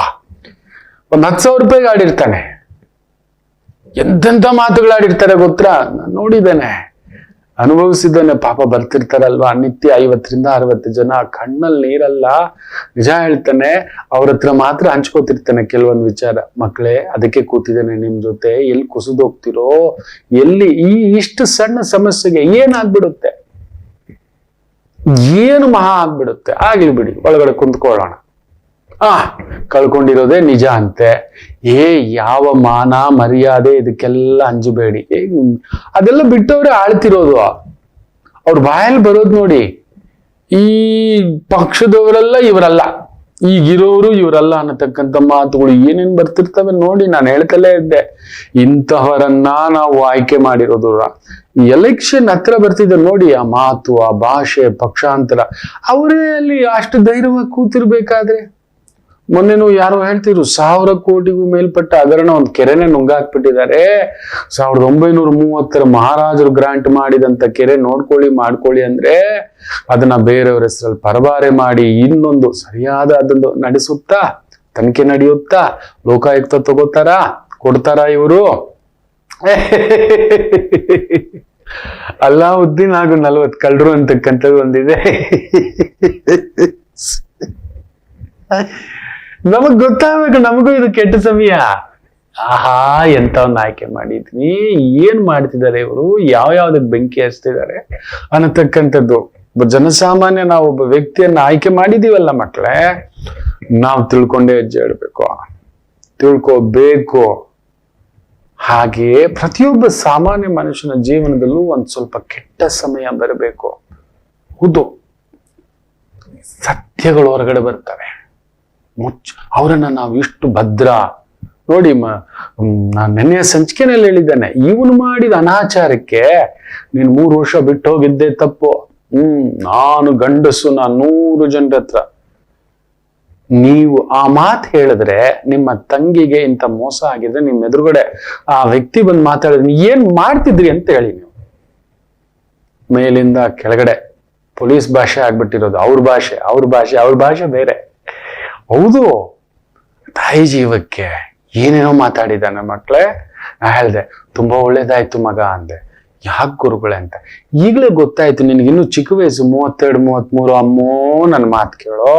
ಒಂದು ಹತ್ತು ಸಾವಿರ ರೂಪಾಯಿಗೆ ಆಡಿರ್ತಾನೆ. ಎಂತೆಂಥ ಮಾತುಗಳಾಡಿರ್ತಾರೆ ಗೊತ್ತಾ? ನೋಡಿದ್ದೇನೆ. ಅನುಭವಿಸಿದ್ದೇನೆ. ಪಾಪ ಬರ್ತಿರ್ತಾರಲ್ವಾ? ನಿತ್ಯ ಐವತ್ತರಿಂದ ಅರವತ್ತು ಜನ, ಕಣ್ಣಲ್ಲಿ ನೀರಲ್ಲ. ನಿಜ ಹೇಳ್ತಾನೆ, ಅವ್ರ ಹತ್ರ ಮಾತ್ರ ಹಂಚ್ಕೋತಿರ್ತಾನೆ ಕೆಲವೊಂದು ವಿಚಾರ. ಮಕ್ಕಳೇ ಅದಕ್ಕೆ ಕೂತಿದ್ದೇನೆ ನಿಮ್ ಜೊತೆ. ಎಲ್ಲಿ ಕುಸಿದೋಗ್ತಿರೋ? ಎಲ್ಲಿ? ಈ ಇಷ್ಟು ಸಣ್ಣ ಸಮಸ್ಯೆಗೆ ಏನಾಗ್ಬಿಡುತ್ತೆ? ಏನು ಮಹಾ ಆಗ್ಬಿಡುತ್ತೆ? ಆಗ್ಲಿ ಬಿಡಿ, ಒಳಗಡೆ ಕುಂತ್ಕೊಳ್ಳೋಣ. ಆ, ಕಳ್ಕೊಂಡಿರೋದೇ ನಿಜ ಅಂತೆ. ಏ, ಯಾವ ಮಾನ, ಮರ್ಯಾದೆ, ಇದಕ್ಕೆಲ್ಲ ಅಂಜಬೇಡಿ. ಅದೆಲ್ಲ ಬಿಟ್ಟವ್ರೆ ಆಳ್ತಿರೋದು. ಅವ್ರ ಬಾಯಲ್ಲಿ ಬರೋದು ನೋಡಿ. ಈ ಪಕ್ಷದವರೆಲ್ಲ ಇವರಲ್ಲ. ಈಗಿರೋರು ಇವರಲ್ಲ ಅನ್ನತಕ್ಕಂಥ ಮಾತುಗಳು ಏನೇನ್ ಬರ್ತಿರ್ತವೆ ನೋಡಿ ನಾನು ಹೇಳ್ತಲೇ ಇದ್ದೆ. ಇಂತಹವರನ್ನ ನಾವು ಆಯ್ಕೆ ಮಾಡಿರೋದು. ಎಲೆಕ್ಷನ್ ಹತ್ರ ಬರ್ತಿದೆ ನೋಡಿ ಆ ಮಾತು, ಆ ಭಾಷೆ, ಪಕ್ಷಾಂತರ. ಅವರೇ ಅಲ್ಲಿ ಅಷ್ಟು ಧೈರ್ಯವಾಗಿ ಕೂತಿರ್ಬೇಕಾದ್ರೆ? ಮೊನ್ನೆನೂ ಯಾರೋ ಹೇಳ್ತಿದ್ರು, ಸಾವಿರ ಕೋಟಿಗೂ ಮೇಲ್ಪಟ್ಟ ಹಗರಣ ಒಂದು ಕೆರೆನೆ ನುಂಗಾಕ್ಬಿಟ್ಟಿದ್ದಾರೆ. ಸಾವಿರದ ಒಂಬೈನೂರ ಮೂವತ್ತರ ಮಹಾರಾಜರು ಗ್ರಾಂಟ್ ಮಾಡಿದಂತ ಕೆರೆ ನೋಡ್ಕೊಳ್ಳಿ, ಮಾಡ್ಕೊಳ್ಳಿ ಅಂದ್ರೆ ಅದನ್ನ ಬೇರೆಯವ್ರ ಹೆಸರಲ್ಲಿ ಪರಬಾರೆ ಮಾಡಿ ಇನ್ನೊಂದು ಸರಿಯಾದ ಅದೊಂದು ನಡೆಸುತ್ತಾ, ತನಿಖೆ ನಡೆಯುತ್ತಾ, ಲೋಕಾಯುಕ್ತ ತಗೋತಾರ, ಕೊಡ್ತಾರ ಇವರು? ಅಲ್ಲಾವುದ್ದೀನ್ ಹಾಗೂ ನಲ್ವತ್ ಕಳ್ರು ಅಂತಕ್ಕಂಥದ್ದು ಒಂದಿದೆ. ನಮಗ್ ಗೊತ್ತಾಗ್ಬೇಕು, ನಮಗೂ ಇದು ಕೆಟ್ಟ ಸಮಯ. ಆಹಾ ಎಂತವನ್ನ ಆಯ್ಕೆ ಮಾಡಿದ್ವಿ. ಏನ್ ಮಾಡ್ತಿದ್ದಾರೆ ಇವರು? ಯಾವ ಯಾವ್ದಕ್ ಬೆಂಕಿ ಹಚ್ತಿದ್ದಾರೆ ಅನ್ನತಕ್ಕಂಥದ್ದು. ಜನಸಾಮಾನ್ಯ ನಾವು ಒಬ್ಬ ವ್ಯಕ್ತಿಯನ್ನ ಆಯ್ಕೆ ಮಾಡಿದೀವಲ್ಲ ಮಕ್ಕಳೇ ನಾವು ತಿಳ್ಕೊಂಡೇ ಹೆಜ್ಜೆ ಇಡ್ಬೇಕು. ತಿಳ್ಕೋಬೇಕು. ಹಾಗೆ ಪ್ರತಿಯೊಬ್ಬ ಸಾಮಾನ್ಯ ಮನುಷ್ಯನ ಜೀವನದಲ್ಲೂ ಒಂದ್ ಸ್ವಲ್ಪ ಕೆಟ್ಟ ಸಮಯ ಬರಬೇಕು. ಹೌದು. ಸತ್ಯಗಳು ಹೊರಗಡೆ ಬರ್ತವೆ. ಮುಚ್ಚ ಅವರನ್ನ ನಾವು ಇಷ್ಟು ಭದ್ರ. ನೋಡಿ ಮ ನಾನು ನೆನ್ನೆಯ ಸಂಚಿಕೆನಲ್ಲಿ ಹೇಳಿದ್ದೇನೆ, ಇವನು ಮಾಡಿದ ಅನಾಚಾರಕ್ಕೆ ನೀನು ಮೂರು ವರ್ಷ ಬಿಟ್ಟು ಹೋಗಿದ್ದೆ ತಪ್ಪು. ಹ್ಮ್, ನಾನು ಗಂಡಸು, ನಾನು ನೂರು ಜನರ ಹತ್ರ. ನೀವು ಆ ಮಾತು ಹೇಳಿದ್ರೆ ನಿಮ್ಮ ತಂಗಿಗೆ ಇಂಥ ಮೋಸ ಆಗಿದ್ರೆ ನಿಮ್ಮ ಎದುರುಗಡೆ ಆ ವ್ಯಕ್ತಿ ಬಂದು ಮಾತಾಡಿದ್ರೆ ಏನು ಏನ್ ಮಾಡ್ತಿದ್ರಿ ಅಂತ ಹೇಳಿ ನೀವು. ಮೇಲಿಂದ ಕೆಳಗಡೆ ಪೊಲೀಸ್ ಭಾಷೆ ಆಗ್ಬಿಟ್ಟಿರೋದು, ಅವ್ರ ಭಾಷೆ ಅವ್ರ ಭಾಷೆ ಅವ್ರ ಭಾಷೆ ಬೇರೆ. ಹೌದು. ತಾಯಿ ಜೀವಕ್ಕೆ ಏನೇನೋ ಮಾತಾಡಿದ್ದಾನೆ ಮಕ್ಕಳೇ ನಾ ಹೇಳ್ದೆ, ತುಂಬಾ ಒಳ್ಳೇದಾಯ್ತು ಮಗ ಅಂದೆ. ಯಾಕೆ ಗುರುಗಳೇ ಅಂತ. ಈಗಲೇ ಗೊತ್ತಾಯ್ತು, ನಿನಗೆ ಇನ್ನೂ ಚಿಕ್ಕ ವಯಸ್ಸು, ಮೂವತ್ತೆರಡು ಮೂವತ್ಮೂರು ಅಮ್ಮೋ ನನ್ನ ಮಾತು ಕೇಳೋ.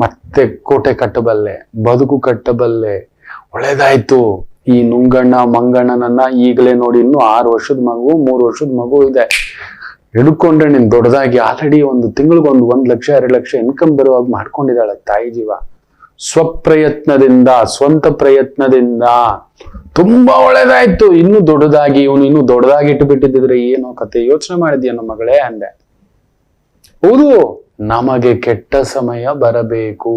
ಮತ್ತೆ ಕೋಟೆ ಕಟ್ಟಬಲ್ಲೆ, ಬದುಕು ಕಟ್ಟಬಲ್ಲೆ. ಒಳ್ಳೇದಾಯ್ತು. ಈ ನುಂಗಣ್ಣ, ಮಂಗಣ್ಣನನ್ನ ಈಗಲೇ ನೋಡಿ ಇನ್ನು ಆರು ವರ್ಷದ ಮಗು, ಮೂರು ವರ್ಷದ ಮಗು ಇದೆ. ಹಿಡ್ಕೊಂಡ್ರೆ ನೀನು ದೊಡ್ಡದಾಗಿ ಆಲ್ರೆಡಿ ಒಂದು ತಿಂಗಳಿಗೆ ಒಂದು ಲಕ್ಷ, ಎರಡು ಲಕ್ಷ ಇನ್ಕಮ್ ಬರುವಾಗ ಮಾಡ್ಕೊಂಡಿದ್ದಾಳೆ ತಾಯಿ ಜೀವ. ಸ್ವಪ್ರಯತ್ನದಿಂದ, ಸ್ವಂತ ಪ್ರಯತ್ನದಿಂದ. ತುಂಬಾ ಒಳ್ಳೇದಾಯ್ತು. ಇನ್ನು ದೊಡ್ಡದಾಗಿ, ಇವನು ಇನ್ನು ದೊಡ್ಡದಾಗಿ ಇಟ್ಟು ಬಿಟ್ಟಿದ್ರೆ ಏನೋ ಕತೆ. ಯೋಚನೆ ನಮ್ಮ ಮಗಳೇ ಅಂದೆ. ಹೌದು, ನಮಗೆ ಕೆಟ್ಟ ಸಮಯ ಬರಬೇಕು.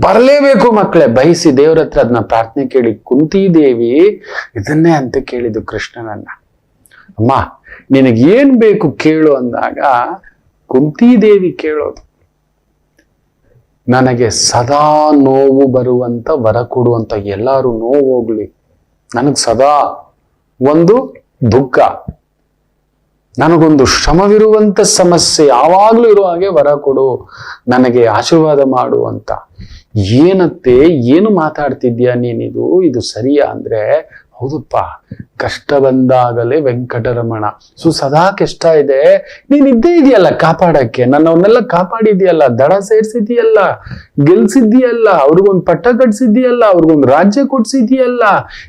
ಬರಲೇಬೇಕು ಮಕ್ಕಳೇ, ಬಯಸಿ ದೇವ್ರ ಹತ್ರ ಅದನ್ನ ಪ್ರಾರ್ಥನೆ ಕೇಳಿ ಕುಂತಿದೇವಿ ಇದನ್ನೇ ಅಂತ ಕೇಳಿದ್ದು ಕೃಷ್ಣನನ್ನ. ಅಮ್ಮ ನಿನಗೆ ಏನ್ ಬೇಕು ಕೇಳು ಅಂದಾಗ ಕುಂತಿದೇವಿ ಕೇಳೋದು. ನನಗೆ ಸದಾ ನೋವು ಬರುವಂತ ವರ ಕೊಡುವಂತ ಎಲ್ಲಾರು ನೋವು ಹೋಗ್ಲಿ ನನಗೆ ಸದಾ ಒಂದು ದುಃಖ. ನನಗೊಂದು ಶ್ರಮವಿರುವಂತ ಸಮಸ್ಯೆ ಯಾವಾಗ್ಲೂ ಇರೋ ಹಾಗೆ ವರ ಕೊಡು, ನನಗೆ ಆಶೀರ್ವಾದ ಮಾಡು ಅಂತ. ಏನತ್ತೆ, ಏನು ಮಾತಾಡ್ತಿದ್ಯಾ ನೀನಿದು? ಇದು ಸರಿಯಾ ಅಂದ್ರೆ ಹೌದಪ್ಪ. ಕಷ್ಟ ಬಂದಾಗಲೇ ವೆಂಕಟರಮಣ. ಸೊ, ಸದಾ ಕಷ್ಟ ಇದೆ? ನೀನ್ ಇದ್ದೇ ಇದೆಯಲ್ಲ ಕಾಪಾಡಕ್ಕೆ? ನನ್ನವನ್ನೆಲ್ಲ ಕಾಪಾಡಿದ್ಯಲ್ಲ? ದಡ ಸೇರ್ಸಿದ್ಯಲ್ಲ? ಗೆಲ್ಸಿದ್ಯಲ್ಲ? ಅವ್ರಿಗೊಂದು ಪಟ್ಟ ಕಟ್ಸಿದ್ಯಲ್ಲ? ಅವ್ರಿಗೊಂದು ರಾಜ್ಯ ಕೊಡ್ಸಿದ್ಯಲ್ಲ?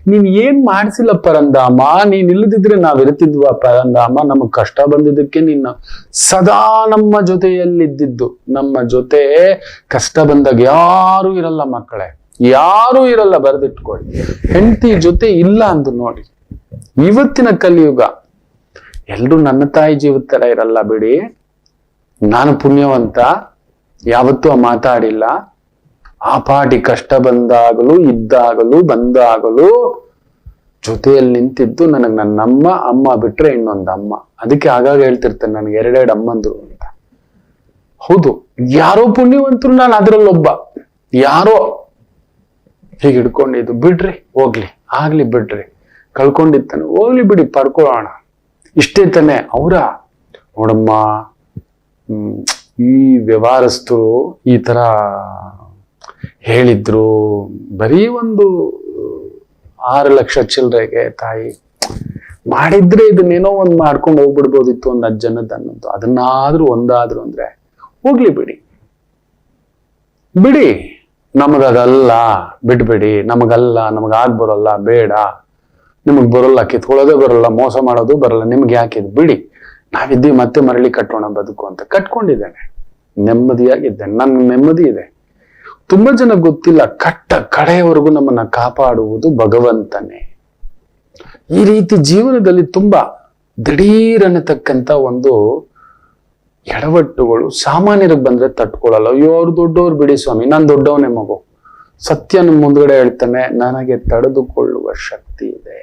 ನೀನ್ ಏನ್ ಮಾಡ್ಸಿಲ್ಲ ಪರಂದಾಮ? ನೀನ್ ಇಲ್ಲದಿದ್ರೆ ನಾವ್ ಇರ್ತಿದ್ವ ಪರಂದಾಮ? ನಮಗ್ ಕಷ್ಟ ಬಂದಿದ್ದಕ್ಕೆ ನಿನ್ನ. ಸದಾ ನಮ್ಮ ಜೊತೆಯಲ್ಲಿದ್ದಿದ್ದು. ನಮ್ಮ ಜೊತೆ ಕಷ್ಟ ಬಂದಾಗ ಯಾರು ಇರಲ್ಲ ಮಕ್ಕಳೇ. ಯಾರು ಇರಲ್ಲ ಬರೆದಿಟ್ಕೊಳ್ಳಿ. ಹೆಂಡತಿ ಜೊತೆ ಇಲ್ಲ ಅಂತ ನೋಡಿ. ಇವತ್ತಿನ ಕಲಿಯುಗ. ಎಲ್ರು ನನ್ನ ತಾಯಿ ಜೀವದ ತರ ಇರಲ್ಲ ಬಿಡಿ. ನಾನು ಪುಣ್ಯವಂತ. ಯಾವತ್ತೂ ಮಾತಾಡಿಲ್ಲ. ಆ ಪಾಟಿ ಕಷ್ಟ ಬಂದಾಗಲೂ, ಇದ್ದಾಗಲೂ, ಬಂದಾಗಲೂ ಜೊತೆಯಲ್ಲಿ ನಿಂತಿದ್ದು ನನಗೆ ನನ್ನ ಅಮ್ಮ ಅಮ್ಮ ಬಿಟ್ರೆ ಇನ್ನೊಂದು ಅಮ್ಮ. ಅದಕ್ಕೆ ಆಗಾಗ ಹೇಳ್ತಿರ್ತೇನೆ ನನಗೆ ಎರಡೆರಡು ಅಮ್ಮಂದ್ರು ಅಂತ. ಹೌದು, ಯಾರೋ ಪುಣ್ಯವಂತರು ನಾನು ಅದರಲ್ಲೊಬ್ಬ. ಯಾರೋ ಹೀಗೆ ಹಿಡ್ಕೊಂಡಿದ್ದು, ಬಿಡ್ರಿ, ಹೋಗ್ಲಿ, ಆಗ್ಲಿ ಬಿಡ್ರಿ. ಕಳ್ಕೊಂಡಿತ್ತಾನೆ ಹೋಗ್ಲಿ ಬಿಡಿ, ಪಡ್ಕೊಳ್ಳೋಣ. ಇಷ್ಟೇ ತಾನೆ ಅವರ. ನೋಡಮ್ಮ ಈ ವ್ಯವಹಾರಸ್ಥರು ಈ ತರ ಹೇಳಿದ್ರು. ಬರೀ ಒಂದು ಆರು ಲಕ್ಷ ಚಿಲ್ಲರೆಗೆ ತಾಯಿ ಮಾಡಿದ್ರೆ ಇದನ್ನೇನೋ ಒಂದ್ ಮಾಡ್ಕೊಂಡು ಹೋಗ್ಬಿಡ್ಬೋದಿತ್ತು ಒಂದು ಜನದ ಅನ್ನೋದು. ಅದನ್ನಾದ್ರೂ ಒಂದಾದ್ರು ಅಂದ್ರೆ ಹೋಗ್ಲಿ ಬಿಡಿ. ಬಿಡಿ. ನಮಗದಲ್ಲ ಬಿಟ್ಬಿಡಿ ನಮಗಲ್ಲ ನಮಗ್ ಆಗ್ ಬರೋಲ್ಲ, ಬೇಡ. ನಿಮಗ್ ಬರೋಲ್ಲ, ಕಿತ್ಕೊಳ್ಳೋದೇ ಬರೋಲ್ಲ, ಮೋಸ ಮಾಡೋದು ಬರಲ್ಲ, ನಿಮ್ಗೆ ಯಾಕಿದ್ ಬಿಡಿ. ನಾವಿದ್ದೀವಿ ಮತ್ತೆ ಮರಳಿ ಕಟ್ಟೋಣ, ಬದುಕು ಅಂತ ಕಟ್ಕೊಂಡಿದ್ದೇನೆ. ನೆಮ್ಮದಿಯಾಗಿದ್ದೇನೆ ನನ್ನ ನೆಮ್ಮದಿ ಇದೆ. ತುಂಬಾ ಜನ ಗೊತ್ತಿಲ್ಲ, ಕಟ್ಟ ಕಡೆಯವರೆಗೂ ನಮ್ಮನ್ನ ಕಾಪಾಡುವುದು ಭಗವಂತನೇ. ಈ ರೀತಿ ಜೀವನದಲ್ಲಿ ತುಂಬಾ ದಿಢೀರ್ ಅನ್ನತಕ್ಕಂತ ಒಂದು ಎಡವಟ್ಟುಗಳು ಸಾಮಾನ್ಯರಿಗೆ ಬಂದ್ರೆ ತಟ್ಕೊಳ್ಳಲ್ಲ ಅಯ್ಯೋ, ಅವ್ರು ದೊಡ್ಡವ್ರು ಬಿಡಿ ಸ್ವಾಮಿ, ನಾನು ದೊಡ್ಡವನೇ ಮಗು. ಸತ್ಯ ನಿಮ್ ಮುಂದ್ಗಡೆ ಹೇಳ್ತಾನೆ, ನನಗೆ ತಡೆದುಕೊಳ್ಳುವ ಶಕ್ತಿ ಇದೆ.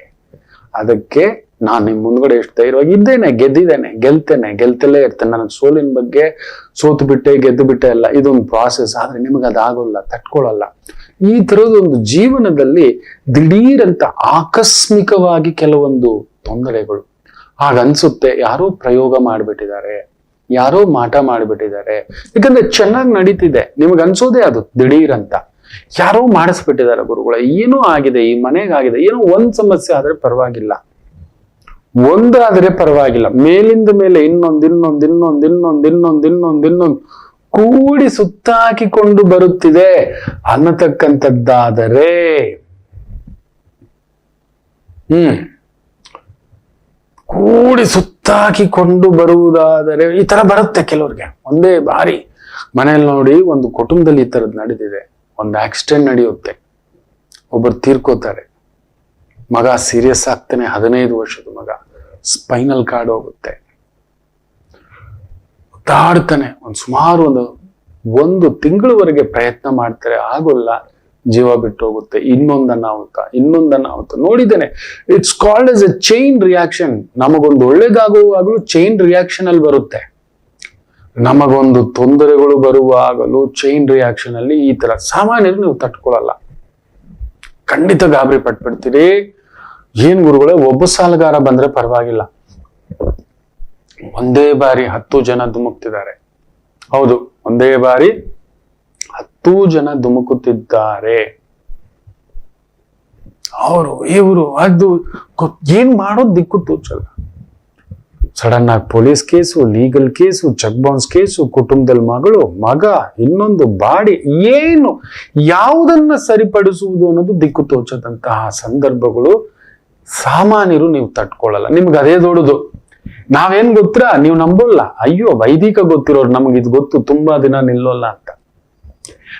ಅದಕ್ಕೆ ನಾನು ನಿಮ್ಮ ಮುಂದ್ಗಡೆ ಎಷ್ಟು ಧೈರ್ಯವಾಗಿ ಇದ್ದೇನೆ, ಗೆದ್ದಿದ್ದೇನೆ, ಗೆಲ್ತೇನೆ, ಗೆಲ್ತಲೇ ಇರ್ತೇನೆ. ನನಗೆ ಸೋಲಿನ ಬಗ್ಗೆ ಸೋತು ಬಿಟ್ಟೆ, ಗೆದ್ದು ಬಿಟ್ಟೆ ಅಲ್ಲ, ಇದೊಂದು ಪ್ರಾಸೆಸ್ ಆದ್ರೆ ನಿಮಗೆ ಅದಾಗೋಲ್ಲ ತಟ್ಕೊಳ್ಳಲ್ಲ ಈ ತರದೊಂದು ಜೀವನದಲ್ಲಿ ದಿಢೀರಂತ ಆಕಸ್ಮಿಕವಾಗಿ ಕೆಲವೊಂದು ತೊಂದರೆಗಳು. ಹಾಗನ್ಸುತ್ತೆ ಯಾರೋ ಪ್ರಯೋಗ ಮಾಡ್ಬಿಟ್ಟಿದ್ದಾರೆ. ಯಾರೋ ಮಾಟ ಮಾಡಿಬಿಟ್ಟಿದ್ದಾರೆ. ಯಾಕಂದ್ರೆ ಚೆನ್ನಾಗಿ ನಡೀತಿದೆ. ನಿಮಗೆ ಅನ್ಸೋದೇ ಅದು ದಿಢೀರ್ ಅಂತ ಯಾರೋ ಮಾಡಿಸ್ಬಿಟ್ಟಿದ್ದಾರೆ ಗುರುಗಳು, ಏನೋ ಆಗಿದೆ, ಈ ಮನೆಗಾಗಿದೆ ಏನೋ ಒಂದ್ ಸಮಸ್ಯೆ ಆದ್ರೆ ಪರವಾಗಿಲ್ಲ. ಒಂದಾದ್ರೆ ಪರವಾಗಿಲ್ಲ. ಮೇಲಿಂದ ಮೇಲೆ ಇನ್ನೊಂದ್ ಇನ್ನೊಂದ್ ಇನ್ನೊಂದ್ ಇನ್ನೊಂದ್ ಇನ್ನೊಂದ್ ಇನ್ನೊಂದ್ ಇನ್ನೊಂದ್ ಕೂಡಿ ಸುತ್ತಾಕಿಕೊಂಡು ಬರುತ್ತಿದೆ ಅನ್ನತಕ್ಕಂಥದ್ದಾದರೆ. ಹ್ಮ್. ಕೂಡಿ ಸುತ್ತಾಕಿಕೊಂಡು ಬರುವುದಾದರೆ ಈ ತರ ಬರುತ್ತೆ ಕೆಲವ್ರಿಗೆ. ಒಂದೇ ಬಾರಿ ಮನೇಲಿ ನೋಡಿ ಒಂದು ಕುಟುಂಬದಲ್ಲಿ ಈ ತರದ್ ನಡೆದಿದೆ ಒಂದು ಆಕ್ಸಿಡೆಂಟ್ ನಡೆಯುತ್ತೆ. ಒಬ್ಬರು ತೀರ್ಕೋತಾರೆ. ಮಗ ಸೀರಿಯಸ್ ಆಗ್ತಾನೆ, ಹದಿನೈದು ವರ್ಷದ ಮಗ ಸ್ಪೈನಲ್ ಕಾರ್ಡ್ ಹೋಗುತ್ತೆ. ಒತ್ತಾಡ್ತಾನೆ ಒಂದು ಸುಮಾರು ಒಂದು ಒಂದು ತಿಂಗಳವರೆಗೆ ಪ್ರಯತ್ನ ಮಾಡ್ತಾರೆ. ಆಗೋಲ್ಲ. ಜೀವ ಬಿಟ್ಟು ಹೋಗುತ್ತೆ. ಇನ್ನೊಂದು ಅನಾಹುತ ಇನ್ನೊಂದು ಅನಾಹುತ ನೋಡಿದ್ದೇನೆ. It's called as a chain reaction ನಮಗೊಂದು ಒಳ್ಳೇದಾಗುವಾಗಲೂ ಚೈನ್ ರಿಯಾಕ್ಷನ್ ಅಲ್ಲಿ ಬರುತ್ತೆ. ನಮಗೊಂದು ತೊಂದರೆಗಳು ಬರುವಾಗಲೂ ಚೈನ್ ರಿಯಾಕ್ಷನ್ ಅಲ್ಲಿ ಈ ತರ ಸಾಮಾನ್ಯರು ನೀವು ತಟ್ಕೊಳ್ಳಲ್ಲ. ಖಂಡಿತ ಗಾಬರಿ ಪಟ್ಬಿಡ್ತೀರಿ. ಏನ್ ಗುರುಗಳೇ, ಒಬ್ಬ ಸಾಲಗಾರ ಬಂದ್ರೆ ಪರವಾಗಿಲ್ಲ. ಒಂದೇ ಬಾರಿ ಹತ್ತು ಜನ ಧುಮುಕ್ತಿದ್ದಾರೆ. ಹೌದು, ಒಂದೇ ಬಾರಿ ಹತ್ತು ಜನ ಧುಮುಕುತ್ತಿದ್ದಾರೆ. ಅವರು, ಇವರು, ಅದು ಏನ್ ಮಾಡೋದ್ ದಿಕ್ಕು ತೋಚಲ್ಲ. ಸಡನ್ ಆಗಿ police case, legal case, cheque bounce case ಕುಟುಂಬದಲ್ಲಿ ಮಗಳು, ಮಗ, ಇನ್ನೊಂದು ಬಾಡಿ, ಏನು, ಯಾವುದನ್ನ ಸರಿಪಡಿಸುವುದು ಅನ್ನೋದು ದಿಕ್ಕು ತೋಚದಂತಹ ಸಂದರ್ಭಗಳು ಸಾಮಾನ್ಯರು ನೀವು ತಟ್ಕೊಳ್ಳಲ್ಲ ನಿಮ್ಗೆ ಅದೇ ದೊಡ್ಡದು. ನಾವೇನ್ ಗೊತ್ತಾ ನೀವು ನಂಬಲ್ಲ. ಅಯ್ಯೋ, ವೈದಿಕ ಗೊತ್ತಿರೋರು ನಮ್ಗೆ ಇದು ಗೊತ್ತು, ತುಂಬಾ ದಿನ ನಿಲ್ಲೋಲ್ಲ ಅಂತ.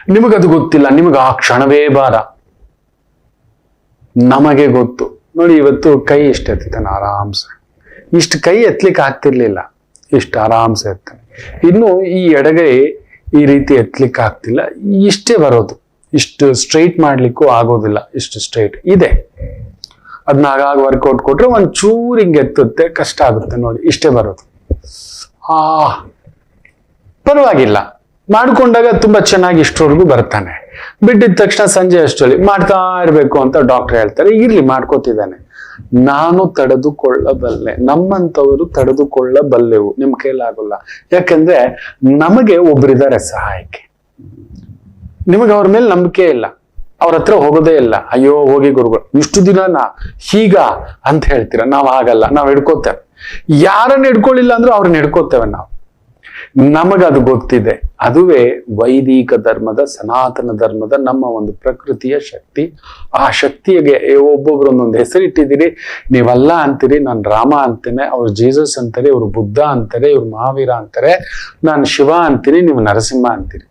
ನಿಮಗದು ಗೊತ್ತಿಲ್ಲ, ನಿಮಗೆ ಆ ಕ್ಷಣವೇ ಭಾರ ನಮಗೆ ಗೊತ್ತು. ನೋಡಿ, ಇವತ್ತು ಕೈ ಇಷ್ಟ ಎತ್ತಿತಾನೆ ಆರಾಮ್ಸೆ. ಇಷ್ಟು ಕೈ ಎತ್ತಲಿಕ್ಕೆ ಆಗ್ತಿರ್ಲಿಲ್ಲ. ಇಷ್ಟು ಆರಾಮ್ಸೆ ಎತ್ತಾನೆ. ಇನ್ನು ಈ ಎಡಗೈ ಈ ರೀತಿ ಎತ್ತಲಿಕ್ಕೆ ಆಗ್ತಿಲ್ಲ. ಇಷ್ಟೇ ಬರೋದು. ಇಷ್ಟು ಸ್ಟ್ರೈಟ್ ಮಾಡ್ಲಿಕ್ಕೂ ಆಗೋದಿಲ್ಲ. ಇಷ್ಟು ಸ್ಟ್ರೈಟ್. ಇದೆ. ಅದನ್ನ ಆಗಾಗ ವರ್ಕೌಟ್ ಕೊಟ್ರೆ ಒಂದು ಚೂರು ಹಿಂಗೆ ಎತ್ತುತ್ತೆ, ಕಷ್ಟ ಆಗುತ್ತೆ ನೋಡಿ. ಇಷ್ಟೇ ಬರೋದು. ಆ, ಪರವಾಗಿಲ್ಲ. ಮಾಡ್ಕೊಂಡಾಗ ತುಂಬಾ ಚೆನ್ನಾಗಿ ಇಷ್ಟರವರೆಗೂ ಬರ್ತಾನೆ. ಬಿಟ್ಟಿದ ತಕ್ಷಣ ಸಂಜೆ ಅಷ್ಟರಲ್ಲಿ ಮಾಡ್ತಾ ಇರಬೇಕು ಅಂತ ಡಾಕ್ಟರ್ ಹೇಳ್ತಾರೆ. ಇರ್ಲಿ, ಮಾಡ್ಕೋತಿದ್ದಾನೆ. ನಾನು ತಡೆದುಕೊಳ್ಳಬಲ್ಲೆ ನಮ್ಮಂತವರು ತಡೆದುಕೊಳ್ಳಬಲ್ಲೆವು. ನಿಮ್ ಕೈಲಾಗಲ್ಲ. ಯಾಕಂದ್ರೆ ನಮಗೆ ಒಬ್ಬರಿದ್ದಾರೆ ಸಹಾಯಕ್ಕೆ. ನಿಮಗೆ ಅವ್ರ ಮೇಲೆ ನಂಬಿಕೆ ಇಲ್ಲ. ಅವ್ರ ಹತ್ರ ಹೋಗೋದೇ ಇಲ್ಲ. ಅಯ್ಯೋ, ಹೋಗಿ ಗುರುಗಳು, ಇಷ್ಟು ದಿನ ಹೀಗ ಅಂತ ಹೇಳ್ತೀರ? ನಾವು ಆಗಲ್ಲ ನಾವು ಹಿಡ್ಕೋತೇವೆ. ಯಾರನ್ನ ಹಿಡ್ಕೊಳ್ಳಿಲ್ಲ ಅಂದ್ರೆ ಅವ್ರನ್ನ ಹಿಡ್ಕೋತೇವೆ ನಾವು. ನಮಗದು ಗೊತ್ತಿದೆ. ಅದುವೇ ವೈದಿಕ ಧರ್ಮದ, ಸನಾತನ ಧರ್ಮದ ನಮ್ಮ ಒಂದು ಪ್ರಕೃತಿಯ ಶಕ್ತಿ. ಆ ಶಕ್ತಿಗೆ ಒಬ್ಬೊಬ್ರು ಒಂದೊಂದು ಹೆಸರಿಟ್ಟಿದ್ದೀರಿ, ನೀವಲ್ಲ ಅಂತೀರಿ, ನಾನು ರಾಮ ಅಂತೇನೆ, ಅವ್ರು ಜೀಸಸ್ ಅಂತಾರೆ, ಇವ್ರು ಬುದ್ಧ ಅಂತಾರೆ, ಇವ್ರು ಮಹಾವೀರ ಅಂತಾರೆ, ನಾನು ಶಿವ ಅಂತೀನಿ, ನೀವು ನರಸಿಂಹ ಅಂತೀರಿ.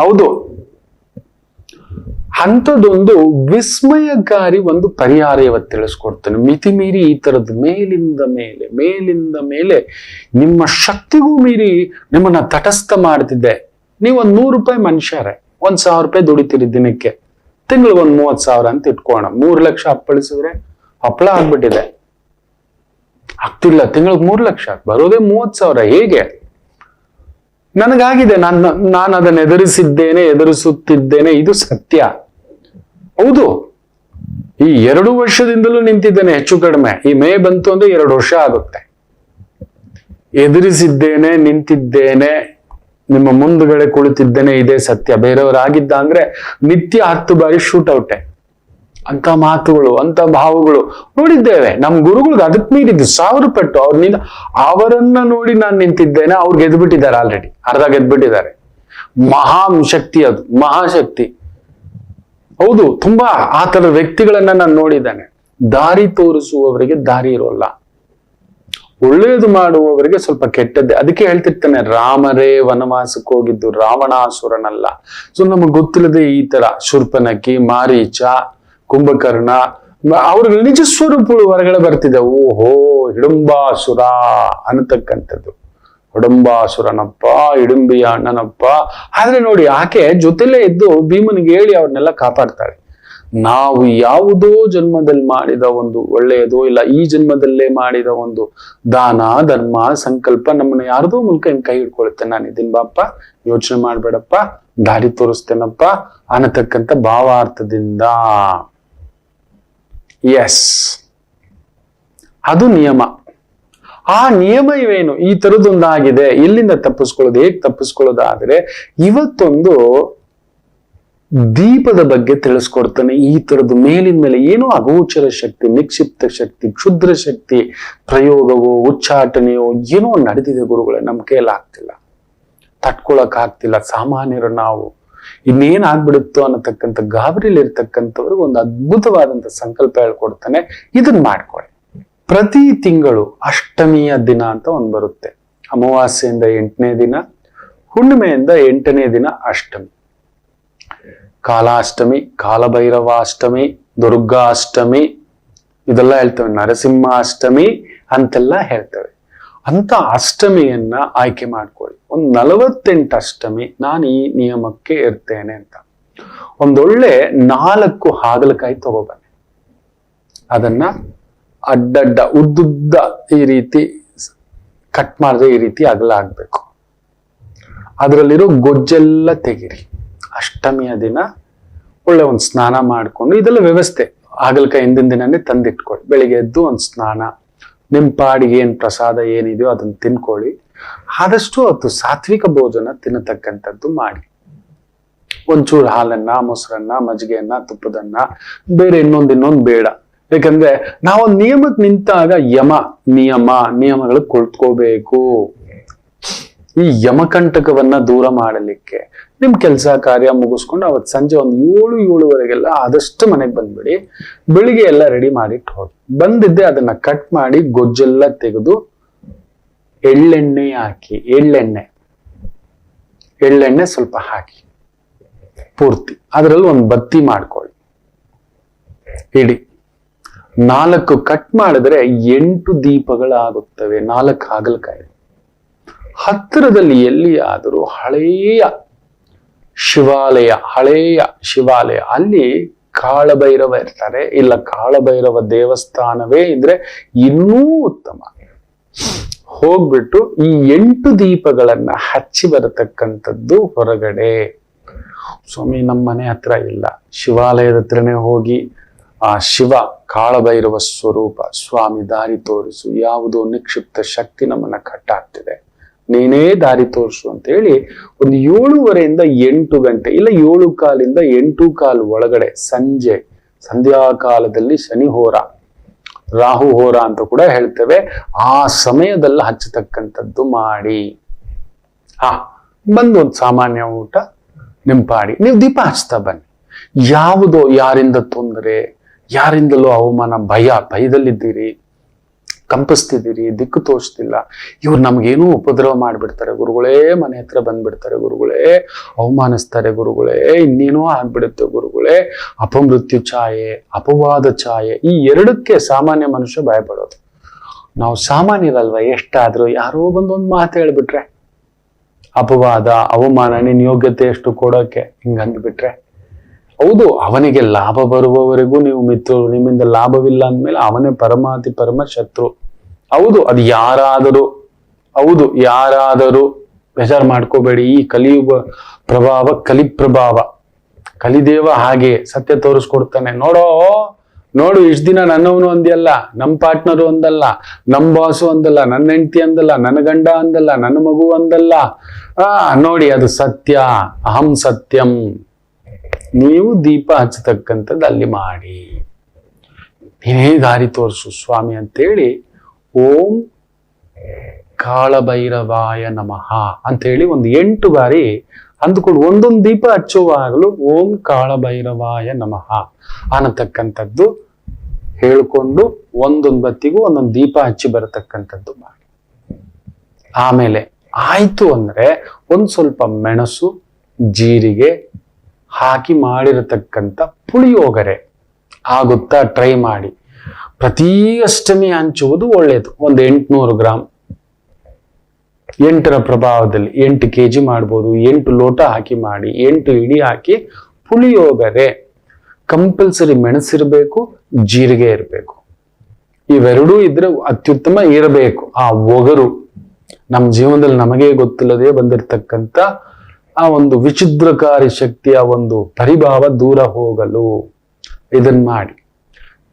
ಹೌದು. ಅಂಥದ್ದೊಂದು ವಿಸ್ಮಯಕಾರಿ ಒಂದು ಪರಿಹಾರ ಇವತ್ತು ತಿಳಿಸ್ಕೊಡ್ತೇನೆ. ಮಿತಿ ಮೀರಿ ಈ ತರದ್ದು ಮೇಲಿಂದ ಮೇಲೆ ಮೇಲಿಂದ ಮೇಲೆ ನಿಮ್ಮ ಶಕ್ತಿಗೂ ಮೀರಿ ನಿಮ್ಮನ್ನ ತಟಸ್ಥ ಮಾಡ್ತಿದ್ದೆ ನೀವು ಒಂದ್ ನೂರು ರೂಪಾಯಿ ಮನುಷ್ಯರೇ, ಒಂದು ಸಾವಿರ ರೂಪಾಯಿ ದುಡಿತೀರಿ ದಿನಕ್ಕೆ. ತಿಂಗಳಿಗೆ ಒಂದು ಮೂವತ್ತು ಸಾವಿರ ಅಂತ ಇಟ್ಕೋಣ ಮೂರು ಲಕ್ಷ ಅಪ್ಪಳಿಸಿದ್ರೆ ಹಪ್ಪಳ ಆಗ್ಬಿಟ್ಟಿದೆ. ಆಗ್ತಿಲ್ಲ, ತಿಂಗಳಿಗೆ ಮೂರು ಲಕ್ಷ, ಬರೋದೇ ಮೂವತ್ ಸಾವಿರ. ಹೇಗೆ? ನನಗಾಗಿದೆ, ನಾನು ನಾನು ಅದನ್ನು ಎದುರಿಸಿದ್ದೇನೆ ಎದುರಿಸುತ್ತಿದ್ದೇನೆ, ಇದು ಸತ್ಯ. ಹೌದು. ಈ ಎರಡು ವರ್ಷದಿಂದಲೂ ನಿಂತಿದ್ದೇನೆ ಹೆಚ್ಚು ಕಡಿಮೆ. ಈ ಮೇ ಬಂತು ಅಂದ್ರೆ ಎರಡು ವರ್ಷ ಆಗುತ್ತೆ. ಎದುರಿಸಿದ್ದೇನೆ, ನಿಂತಿದ್ದೇನೆ, ನಿಮ್ಮ ಮುಂದ್ಗಡೆ ಕುಳಿತಿದ್ದೇನೆ, ಇದೇ ಸತ್ಯ. ಬೇರೆಯವರಾಗಿದ್ದ ಅಂದ್ರೆ ನಿತ್ಯ ಹತ್ತು ಬಾರಿ ಶೂಟ್ ಔಟೆ ಅಂತ ಮಾತುಗಳು ಅಂತ ಭಾವಗಳು ನೋಡಿದ್ದೇವೆ. ನಮ್ಮ ಗುರುಗಳಿಗೆ ಅದಕ್ಕೆ ಮೀರಿದ್ದು ಸಾವಿರ ಪಟ್ಟು. ಅವ್ರನಿಂದ ಅವರನ್ನ ನೋಡಿ ನಾನು ನಿಂತಿದ್ದೇನೆ ಅವ್ರು ಗೆದ್ಬಿಟ್ಟಿದ್ದಾರೆ ಆಲ್ರೆಡಿ ಅರ್ಧ ಗೆದ್ಬಿಟ್ಟಿದ್ದಾರೆ ಮಹಾ ಶಕ್ತಿ ಅದು, ಮಹಾಶಕ್ತಿ. ಹೌದು, ತುಂಬಾ ಆ ತರ ವ್ಯಕ್ತಿಗಳನ್ನ ನಾನು ನೋಡಿದ್ದೇನೆ. ದಾರಿ ತೋರಿಸುವವರಿಗೆ ದಾರಿ ಇರೋಲ್ಲ. ಒಳ್ಳೆಯದು ಮಾಡುವವರಿಗೆ ಸ್ವಲ್ಪ ಕೆಟ್ಟದ್ದೇ. ಅದಕ್ಕೆ ಹೇಳ್ತಿರ್ತಾನೆ, ರಾಮರೇ ವನವಾಸಕ್ಕೆ ಹೋಗಿದ್ದು ರಾವಣಾಸುರನಲ್ಲ. ಸೊ ನಮಗೆ ಗೊತ್ತಿಲ್ಲದೆ ಈ ತರ ಶೂರ್ಪನಕಿ, ಮಾರೀಚ, ಕುಂಭಕರ್ಣ ಅವ್ರ ನಿಜ ಸ್ವರೂಪಗಳು ಹೊರಗಡೆ ಬರ್ತಿದೆ. ಓಹೋ, ಹಿಡುಂಬಾಸುರ ಅನ್ನತಕ್ಕಂಥದ್ದು. ಹಿಡುಂಬಾಸುರನಪ್ಪ ಇಡುಂಬಿಯ ಅಣ್ಣನಪ್ಪ. ಆದ್ರೆ ನೋಡಿ ಆಕೆ ಜೊತೆಲೇ ಇದ್ದು ಭೀಮನಿಗೆ ಹೇಳಿ ಅವ್ರನ್ನೆಲ್ಲ ಕಾಪಾಡ್ತಾಳೆ. ನಾವು ಯಾವುದೋ ಜನ್ಮದಲ್ಲಿ ಮಾಡಿದ ಒಂದು ಒಳ್ಳೆಯದು ಇಲ್ಲ, ಈ ಜನ್ಮದಲ್ಲೇ ಮಾಡಿದ ಒಂದು ದಾನ, ಧರ್ಮ, ಸಂಕಲ್ಪ ನಮ್ಮನ್ನ ಯಾರ್ದೋ ಮೂಲಕ ಹಿಂಗ್ ಕೈ ಹಿಡ್ಕೊಳುತ್ತೆ. ನಾನು ಇದನ್ ಬಾಪ್ಪ, ಯೋಚನೆ ಮಾಡ್ಬೇಡಪ್ಪ, ದಾರಿ ತೋರಿಸ್ತೇನಪ್ಪ ಅನ್ನತಕ್ಕಂಥ ಭಾವಾರ್ಥದಿಂದ. ಎಸ್ ಅದು ನಿಯಮ. ಆ ನಿಯಮ ಇವೇನು? ಈ ತರದೊಂದಾಗಿದೆ. ಇಲ್ಲಿಂದ ತಪ್ಪಿಸ್ಕೊಳ್ಳೋದು, ಹೇಗ್ ತಪ್ಪಿಸ್ಕೊಳ್ಳೋದಾದ್ರೆ, ಇವತ್ತೊಂದು ದೀಪದ ಬಗ್ಗೆ ತಿಳಿಸ್ಕೊಡ್ತಾನೆ. ಈ ತರದ್ದು ಮೇಲಿನ ಮೇಲೆ ಏನೋ ಅಗೋಚರ ಶಕ್ತಿ, ನಿಕ್ಷಿಪ್ತ ಶಕ್ತಿ, ಕ್ಷುದ್ರ ಶಕ್ತಿ, ಪ್ರಯೋಗವೋ, ಉಚ್ಚಾಟನೆಯೋ ಏನೋ ನಡೆದಿದೆ ಗುರುಗಳೇ, ನಮ್ಮ ಕೈಯಲ್ಲಿ ಆಗ್ತಿಲ್ಲ. ತಟ್ಕೊಳಕ್ ಆಗ್ತಿಲ್ಲ. ಸಾಮಾನ್ಯರು ನಾವು. ಇನ್ನೇನ್ ಆಗ್ಬಿಡುತ್ತೋ ಅನ್ನತಕ್ಕಂಥ ಗಾಬರಿಲಿ ಇರ್ತಕ್ಕಂಥವ್ರಿಗೆ ಒಂದು ಅದ್ಭುತವಾದಂತ ಸಂಕಲ್ಪ ಹೇಳ್ಕೊಡ್ತಾನೆ. ಇದನ್ನ ಮಾಡ್ಕೊಳ್ಳಿ ಪ್ರತಿ ತಿಂಗಳು ಅಷ್ಟಮಿಯ ದಿನ ಅಂತ ಒಂದು ಬರುತ್ತೆ. ಅಮಾವಾಸ್ಯೆಯಿಂದ ಎಂಟನೇ ದಿನ, ಹುಣ್ಣಿಮೆಯಿಂದ ಎಂಟನೇ ದಿನ ಅಷ್ಟಮಿ. ಕಾಲಾಷ್ಟಮಿ, ಕಾಲಭೈರವಾಷ್ಟಮಿ, ದುರ್ಗಾಷ್ಟಮಿ, ಇದೆಲ್ಲ ಹೇಳ್ತೇವೆ, ನರಸಿಂಹಾಷ್ಟಮಿ ಅಂತೆಲ್ಲ ಹೇಳ್ತೇವೆ. ಅಂತ ಅಷ್ಟಮಿಯನ್ನ ಆಯ್ಕೆ ಮಾಡ್ಕೊಳ್ಳಿ. ಒಂದು ನಲವತ್ತೆಂಟು ಅಷ್ಟಮಿ ನಾನು ಈ ನಿಯಮಕ್ಕೆ ಇರ್ತೇನೆ ಅಂತ. ಒಂದೊಳ್ಳೆ ನಾಲ್ಕು ಹಾಗಲಕಾಯಿ ತಗೋಬನ್ನಿ ಅದನ್ನ ಅಡ್ಡಡ್ಡ, ಉದ್ದುದ್ದ ಈ ರೀತಿ ಕಟ್ ಮಾಡದೆ ಈ ರೀತಿ ಅಗಲ ಆಗ್ಬೇಕು. ಅದರಲ್ಲಿರೋ ಗೊಜ್ಜೆಲ್ಲ ತೆಗಿರಿ. ಅಷ್ಟಮಿಯ ದಿನ ಒಳ್ಳೆ ಒಂದು ಸ್ನಾನ ಮಾಡಿಕೊಂಡು ಇದೆಲ್ಲ ವ್ಯವಸ್ಥೆ. ಹಾಗಲಕಾಯಿ ಹಿಂದಿನ ದಿನನೇ ತಂದಿಟ್ಕೊಳ್ಳಿ. ಬೆಳಿಗ್ಗೆ ಎದ್ದು ಒಂದು ಸ್ನಾನ ನಿಮ್ಮ ಪಾಡಿಗೆ ಏನು ಪ್ರಸಾದ ಏನಿದೆಯೋ ಅದನ್ನ ತಿನ್ಕೊಳ್ಳಿ. ಆದಷ್ಟು ಅದು ಸಾತ್ವಿಕ ಭೋಜನ ತಿನ್ನತಕ್ಕಂಥದ್ದು ಮಾಡಿ. ಒಂಚೂರು ಹಾಲನ್ನ, ಮೊಸರನ್ನ, ಮಜ್ಜಿಗೆಯನ್ನ, ತುಪ್ಪದನ್ನ, ಬೇರೆ ಇನ್ನೊಂದು ಇನ್ನೊಂದು ಬೇಡ. ಯಾಕಂದ್ರೆ ನಾವು ನಿಯಮಕ್ಕೆ ನಿಂತಾಗ ಯಮ, ನಿಯಮ, ನಿಯಮಗಳು ಕೊಳ್ತ್ಕೋಬೇಕು. ಈ ಯಮಕಂಟಕವನ್ನ ದೂರ ಮಾಡಲಿಕ್ಕೆ ನಿಮ್ ಕೆಲಸ ಕಾರ್ಯ ಮುಗಿಸ್ಕೊಂಡು ಅವತ್ ಸಂಜೆ ಒಂದು ಏಳು, ಏಳುವರೆಗೆಲ್ಲ ಆದಷ್ಟು ಮನೆಗೆ ಬಂದ್ಬಿಡಿ. ಬೆಳಿಗ್ಗೆ ಎಲ್ಲ ರೆಡಿ ಮಾಡಿಟ್ಟು ಹೋಗಿ. ಬಂದಿದ್ದೆ ಅದನ್ನ ಕಟ್ ಮಾಡಿ ಗೊಜ್ಜೆಲ್ಲ ತೆಗೆದು ಎಳ್ಳೆಣ್ಣೆ ಹಾಕಿ, ಎಳ್ಳೆಣ್ಣೆ. ಎಳ್ಳೆಣ್ಣೆ ಸ್ವಲ್ಪ ಹಾಕಿ. ಪೂರ್ತಿ. ಅದರಲ್ಲಿ ಒಂದು ಬತ್ತಿ ಮಾಡ್ಕೊಳ್ಳಿ. ಇಡಿ. ನಾಲ್ಕು ಕಟ್ ಮಾಡಿದ್ರೆ ಎಂಟು ದೀಪಗಳಾಗುತ್ತವೆ, ನಾಲ್ಕು ಹಾಗಲಕಾಯಿ. ಹತ್ತಿರದಲ್ಲಿ ಎಲ್ಲಿಯಾದರೂ ಹಳೆಯ ಶಿವಾಲಯ ಹಳೆಯ ಶಿವಾಲಯ. ಅಲ್ಲಿ ಕಾಳಭೈರವ ಇರ್ತಾರೆ. ಇಲ್ಲ, ಕಾಳಭೈರವ ದೇವಸ್ಥಾನವೇ ಇದ್ರೆ ಇನ್ನೂ ಉತ್ತಮ. ಹೋಗ್ಬಿಟ್ಟು ಈ ಎಂಟು ದೀಪಗಳನ್ನ ಹಚ್ಚಿ ಬರತಕ್ಕಂಥದ್ದು ಹೊರಗಡೆ. ಸ್ವಾಮಿ ನಮ್ಮ ಮನೆ ಹತ್ರ ಇಲ್ಲ. ಶಿವಾಲಯದ ಹತ್ರನೇ ಹೋಗಿ ಆ ಶಿವ ಕಾಳಭೈರವ ಸ್ವರೂಪ ಸ್ವಾಮಿ ದಾರಿ ತೋರಿಸು, ಯಾವುದೋ ನಿಕ್ಷಿಪ್ತ ಶಕ್ತಿ ನಮ್ಮನ್ನ ಕಟ್ಟಾಗ್ತಿದೆ. ನೀನೇ ದಾರಿ ತೋರಿಸು ಅಂತ ಹೇಳಿ ಒಂದು ಏಳುವರೆಯಿಂದ ಎಂಟು ಗಂಟೆ ಇಲ್ಲ ಏಳು ಕಾಲಿಂದ ಎಂಟು ಕಾಲು ಒಳಗಡೆ ಸಂಜೆ ಸಂಧ್ಯಾ ಕಾಲದಲ್ಲಿ ಶನಿ ಹೋರ ರಾಹು ಹೋರ ಅಂತ ಕೂಡ ಹೇಳ್ತೇವೆ. ಆ ಸಮಯದಲ್ಲಿ ಹಚ್ಚತಕ್ಕಂಥದ್ದು ಮಾಡಿ. ಆ, ಬಂದು ಒಂದು ಸಾಮಾನ್ಯ ಊಟ, ನಿಂಪಾಡಿ. ನೀವು ದೀಪ ಹಚ್ತಾ ಬನ್ನಿ. ಯಾವುದೋ ಯಾರಿಂದ ತೊಂದರೆ ಯಾರಿಂದಲೂ ಅವಮಾನ, ಭಯ, ಭಯದಲ್ಲಿದ್ದೀರಿ, ಕಂಪಿಸ್ತಿದ್ದೀರಿ, ದಿಕ್ಕು ತೋರಿಸ್ತಿಲ್ಲ. ಇವ್ರು ನಮಗೇನೂ ಉಪದ್ರವ ಮಾಡಿಬಿಡ್ತಾರೆ ಗುರುಗಳೇ, ಮನೆ ಹತ್ರ ಬಂದ್ಬಿಡ್ತಾರೆ ಗುರುಗಳೇ, ಅವಮಾನಿಸ್ತಾರೆ ಗುರುಗಳೇ, ಇನ್ನೇನೋ ಆಗ್ಬಿಡುತ್ತೆ ಗುರುಗಳೇ, ಅಪಮೃತ್ಯು ಛಾಯೆ, ಅಪವಾದ ಛಾಯೆ, ಈ ಎರಡಕ್ಕೆ ಸಾಮಾನ್ಯ ಮನುಷ್ಯ ಭಯಪಡೋದು. ನಾವು ಸಾಮಾನ್ಯರಲ್ವ, ಎಷ್ಟಾದ್ರೂ ಯಾರೋ ಬಂದು ಒಂದು ಮಾತು ಹೇಳ್ಬಿಟ್ರೆ, ಅಪವಾದ, ಅವಮಾನ ನಿನ್ನ ಯೋಗ್ಯತೆ ಎಷ್ಟು ಕೊಡೋಕ್ಕೆ ಹಿಂಗೆ ಅಂದ್ಬಿಟ್ರೆ ಹೌದು, ಅವನಿಗೆ ಲಾಭ ಬರುವವರೆಗೂ ನೀವು ಮಿತ್ರರು ನಿಮ್ಮಿಂದ ಲಾಭವಿಲ್ಲ ಅಂದಮೇಲೆ ಅವನೇ ಪರಮಾತಿ ಪರಮ ಶತ್ರು ಹೌದು, ಅದು ಯಾರಾದರೂ, ಹೌದು, ಯಾರಾದರೂ ಬೇಜಾರು ಮಾಡ್ಕೋಬೇಡಿ. ಈ ಕಲಿಯುಗ ಪ್ರಭಾವ ಕಲಿ ಪ್ರಭಾವ ಕಲಿದೇವ ಹಾಗೆ ಸತ್ಯ ತೋರಿಸ್ಕೊಡ್ತಾನೆ. ನೋಡೋ, ನೋಡು, ಇಷ್ಟು ದಿನ ನನ್ನವನು ಅಂದ್ಯಲ್ಲ ನಮ್ಮ ಪಾರ್ಟ್ನರು ಅಂದಲ್ಲ ನಮ್ಮ ಬಾಸು ಅಂದಲ್ಲ ನನ್ನ ಹೆಂಡತಿ ಅಂದಲ್ಲ ನನ್ನ ಗಂಡ ಅಂದಲ್ಲ ನನ್ನ ಮಗು ಅಂದಲ್ಲ. ಆ, ನೋಡಿ, ಅದು ಸತ್ಯ. ಅಹಂ ಸತ್ಯಂ. ನೀವು ದೀಪ ಹಚ್ಚತಕ್ಕಂಥದ್ದು ಅಲ್ಲಿ ಮಾಡಿ. ನೀನೇ ದಾರಿ ತೋರಿಸು ಸ್ವಾಮಿ ಅಂತೇಳಿ ಓಂ ಕಾಳಭೈರವಾಯ ನಮಃ ಅಂತೇಳಿ ಒಂದು ಎಂಟು ಬಾರಿ ಅಂದುಕೊಂಡು ಒಂದೊಂದು ದೀಪ ಹಚ್ಚುವಾಗಲೂ ಓಂ ಕಾಳಭೈರವಾಯ ನಮಃ ಅನ್ನತಕ್ಕಂಥದ್ದು ಹೇಳ್ಕೊಂಡು ಒಂದೊಂದು ಬತ್ತಿಗೂ ಒಂದೊಂದು ದೀಪ ಹಚ್ಚಿ ಬರತಕ್ಕಂಥದ್ದು ಮಾಡಿ. ಆಮೇಲೆ ಆಯ್ತು ಅಂದ್ರೆ ಒಂದ್ ಸ್ವಲ್ಪ ಮೆಣಸು, ಜೀರಿಗೆ ಹಾಕಿ ಮಾಡಿರತಕ್ಕಂಥ ಪುಳಿಯೋಗರೆ ಆಗುತ್ತಾ ಟ್ರೈ ಮಾಡಿ. ಪ್ರತಿ ಅಷ್ಟಮಿ ಹಂಚುವುದು ಒಳ್ಳೆಯದು ಒಂದು ಎಂಟುನೂರು ಗ್ರಾಮ್ ಎಂಟರ ಪ್ರಭಾವದಲ್ಲಿ ಎಂಟು ಕೆ ಜಿ ಮಾಡ್ಬೋದು, ಎಂಟು ಲೋಟ ಹಾಕಿ ಮಾಡಿ, ಎಂಟು ಇಡಿ ಹಾಕಿ ಪುಳಿಯೋಗರೆ. ಕಂಪಲ್ಸರಿ ಮೆಣಸಿರಬೇಕು ಜೀರಿಗೆ ಇರಬೇಕು. ಇವೆರಡೂ ಇದ್ರೆ ಅತ್ಯುತ್ತಮ ಇರಬೇಕು. ಆ ಒಗರು ನಮ್ಮ ಜೀವನದಲ್ಲಿ ನಮಗೆ ಗೊತ್ತಿಲ್ಲದೆ ಬಂದಿರತಕ್ಕಂಥ ಆ ಒಂದು ವಿಚಿದ್ರಕಾರಿ ಶಕ್ತಿಯ ಒಂದು ಪರಿಭಾವ ದೂರ ಹೋಗಲು ಇದನ್ ಮಾಡಿ.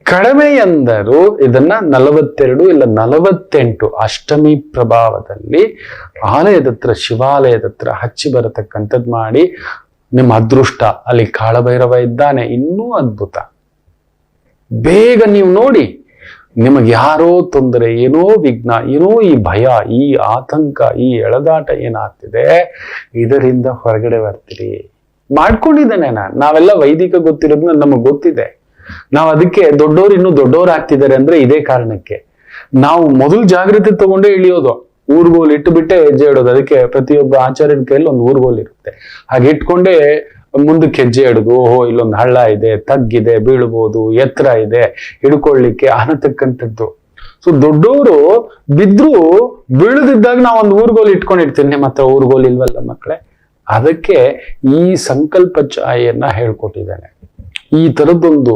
ಕಡಿಮೆ ಎಂದರು ಇದನ್ನ ನಲವತ್ತೆರಡು ಇಲ್ಲ ನಲವತ್ತೆಂಟು ಅಷ್ಟಮಿ ಪ್ರಭಾವದಲ್ಲಿ ಆಲಯದ ಹತ್ರ ಹಚ್ಚಿ ಬರತಕ್ಕಂಥದ್ದು ಮಾಡಿ ನಿಮ್ಮ ಅದೃಷ್ಟ. ಅಲ್ಲಿ ಕಾಳಭೈರವ ಇದ್ದಾನೆ. ಇನ್ನೂ ಅದ್ಭುತ. ಬೇಗ ನೀವು ನೋಡಿ ನಿಮಗೆ ಯಾರೋ ತೊಂದರೆ, ಏನೋ ವಿಘ್ನ, ಏನೋ ಈ ಭಯ, ಈ ಆತಂಕ, ಈ ಎಳೆದಾಟ ಏನಾಗ್ತಿದೆ, ಇದರಿಂದ ಹೊರಗಡೆ ಬರ್ತೀರಿ. ಮಾಡ್ಕೊಂಡಿದ್ದೇನೆ ನಾನು. ನಾವೆಲ್ಲ ವೈದಿಕ ಗೊತ್ತಿರೋದನ್ನ ನಮಗೆ ಗೊತ್ತಿದೆ. ನಾವು ಅದಕ್ಕೆ ದೊಡ್ಡವ್ರು ಇನ್ನೂ ದೊಡ್ಡೋರು ಆಗ್ತಿದ್ದಾರೆ ಅಂದ್ರೆ ಇದೇ ಕಾರಣಕ್ಕೆ. ನಾವು ಮೊದಲು ಜಾಗೃತಿ ತಗೊಂಡೇ ಇಳಿಯೋದು. ಊರ್ಗೋಲ್ ಇಟ್ಟು ಬಿಟ್ಟೆ ಹೆಜ್ಜೆ ಇಡೋದು. ಅದಕ್ಕೆ ಪ್ರತಿಯೊಬ್ಬ ಆಚಾರ್ಯನ ಕೈಯಲ್ಲಿ ಒಂದು ಊರ್ಗೋಲ್ ಇರುತ್ತೆ. ಹಾಗೆ ಇಟ್ಕೊಂಡೇ ಮುಂದಕ್ಕೆ ಹೆಜ್ಜೆ ಇಡೋದು ಓಹೋ, ಇಲ್ಲೊಂದು ಹಳ್ಳ ಇದೆ, ತಗ್ಗಿದೆ, ಬೀಳ್ಬೋದು, ಎತ್ತರ ಇದೆ, ಹಿಡ್ಕೊಳ್ಳಿಕ್ಕೆ ಅನ್ನತಕ್ಕಂಥದ್ದು. ಸೊ ದೊಡ್ಡವರು ಬಿದ್ರು ಬೀಳದಿದ್ದಾಗ ನಾವು ಒಂದು ಊರ್ಗೋಲ್ ಇಟ್ಕೊಂಡಿರ್ತೀನಿ ನಿಮ್ಮ ಹತ್ರ ಊರ್ಗೋಲ್ ಇಲ್ವಲ್ಲ ಮಕ್ಕಳೇ ಅದಕ್ಕೆ ಈ ಸಂಕಲ್ಪ ಛಾಯೆಯನ್ನ ಹೇಳ್ಕೊಟ್ಟಿದ್ದಾನೆ. ಈ ತರದೊಂದು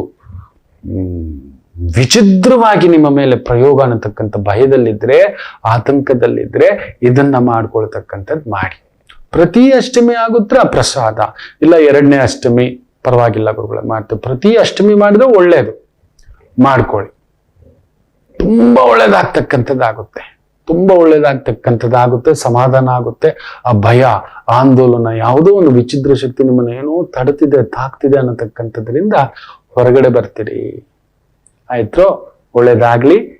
ವಿಚಿತ್ರವಾಗಿ ನಿಮ್ಮ ಮೇಲೆ ಪ್ರಯೋಗ ಅನ್ನತಕ್ಕಂಥ ಭಯದಲ್ಲಿದ್ರೆ, ಆತಂಕದಲ್ಲಿದ್ರೆ ಇದನ್ನ ಮಾಡ್ಕೊಳ್ತಕ್ಕಂಥದ್ದು ಮಾಡಿ. ಪ್ರತಿ ಅಷ್ಟಮಿ ಆಗುತ್ತ್ರ ಪ್ರಸಾದ. ಇಲ್ಲ, ಎರಡನೇ ಅಷ್ಟಮಿ, ಪರವಾಗಿಲ್ಲ ಗುರುಗಳ, ಮಾಡ್ತೇವೆ. ಪ್ರತಿ ಅಷ್ಟಮಿ ಮಾಡಿದ್ರೆ ಒಳ್ಳೇದು. ಮಾಡ್ಕೊಳ್ಳಿ. ತುಂಬಾ ಒಳ್ಳೇದಾಗ್ತಕ್ಕಂಥದ್ದಾಗುತ್ತೆ. ತುಂಬಾ ಒಳ್ಳೇದಾಗ್ತಕ್ಕಂಥದ್ದಾಗುತ್ತೆ, ಸಮಾಧಾನ ಆಗುತ್ತೆ. ಆ ಭಯ, ಆಂದೋಲನ, ಯಾವುದೋ ಒಂದು ವಿಚಿತ್ರ ಶಕ್ತಿ ನಿಮ್ಮನ್ನ ಏನೋ ತಡ್ತಿದೆ, ತಾಕ್ತಿದೆ ಅನ್ನತಕ್ಕಂಥದ್ರಿಂದ ಹೊರಗಡೆ ಬರ್ತೀರಿ. ಆಯ್ತು? ಒಳ್ಳೇದಾಗ್ಲಿ.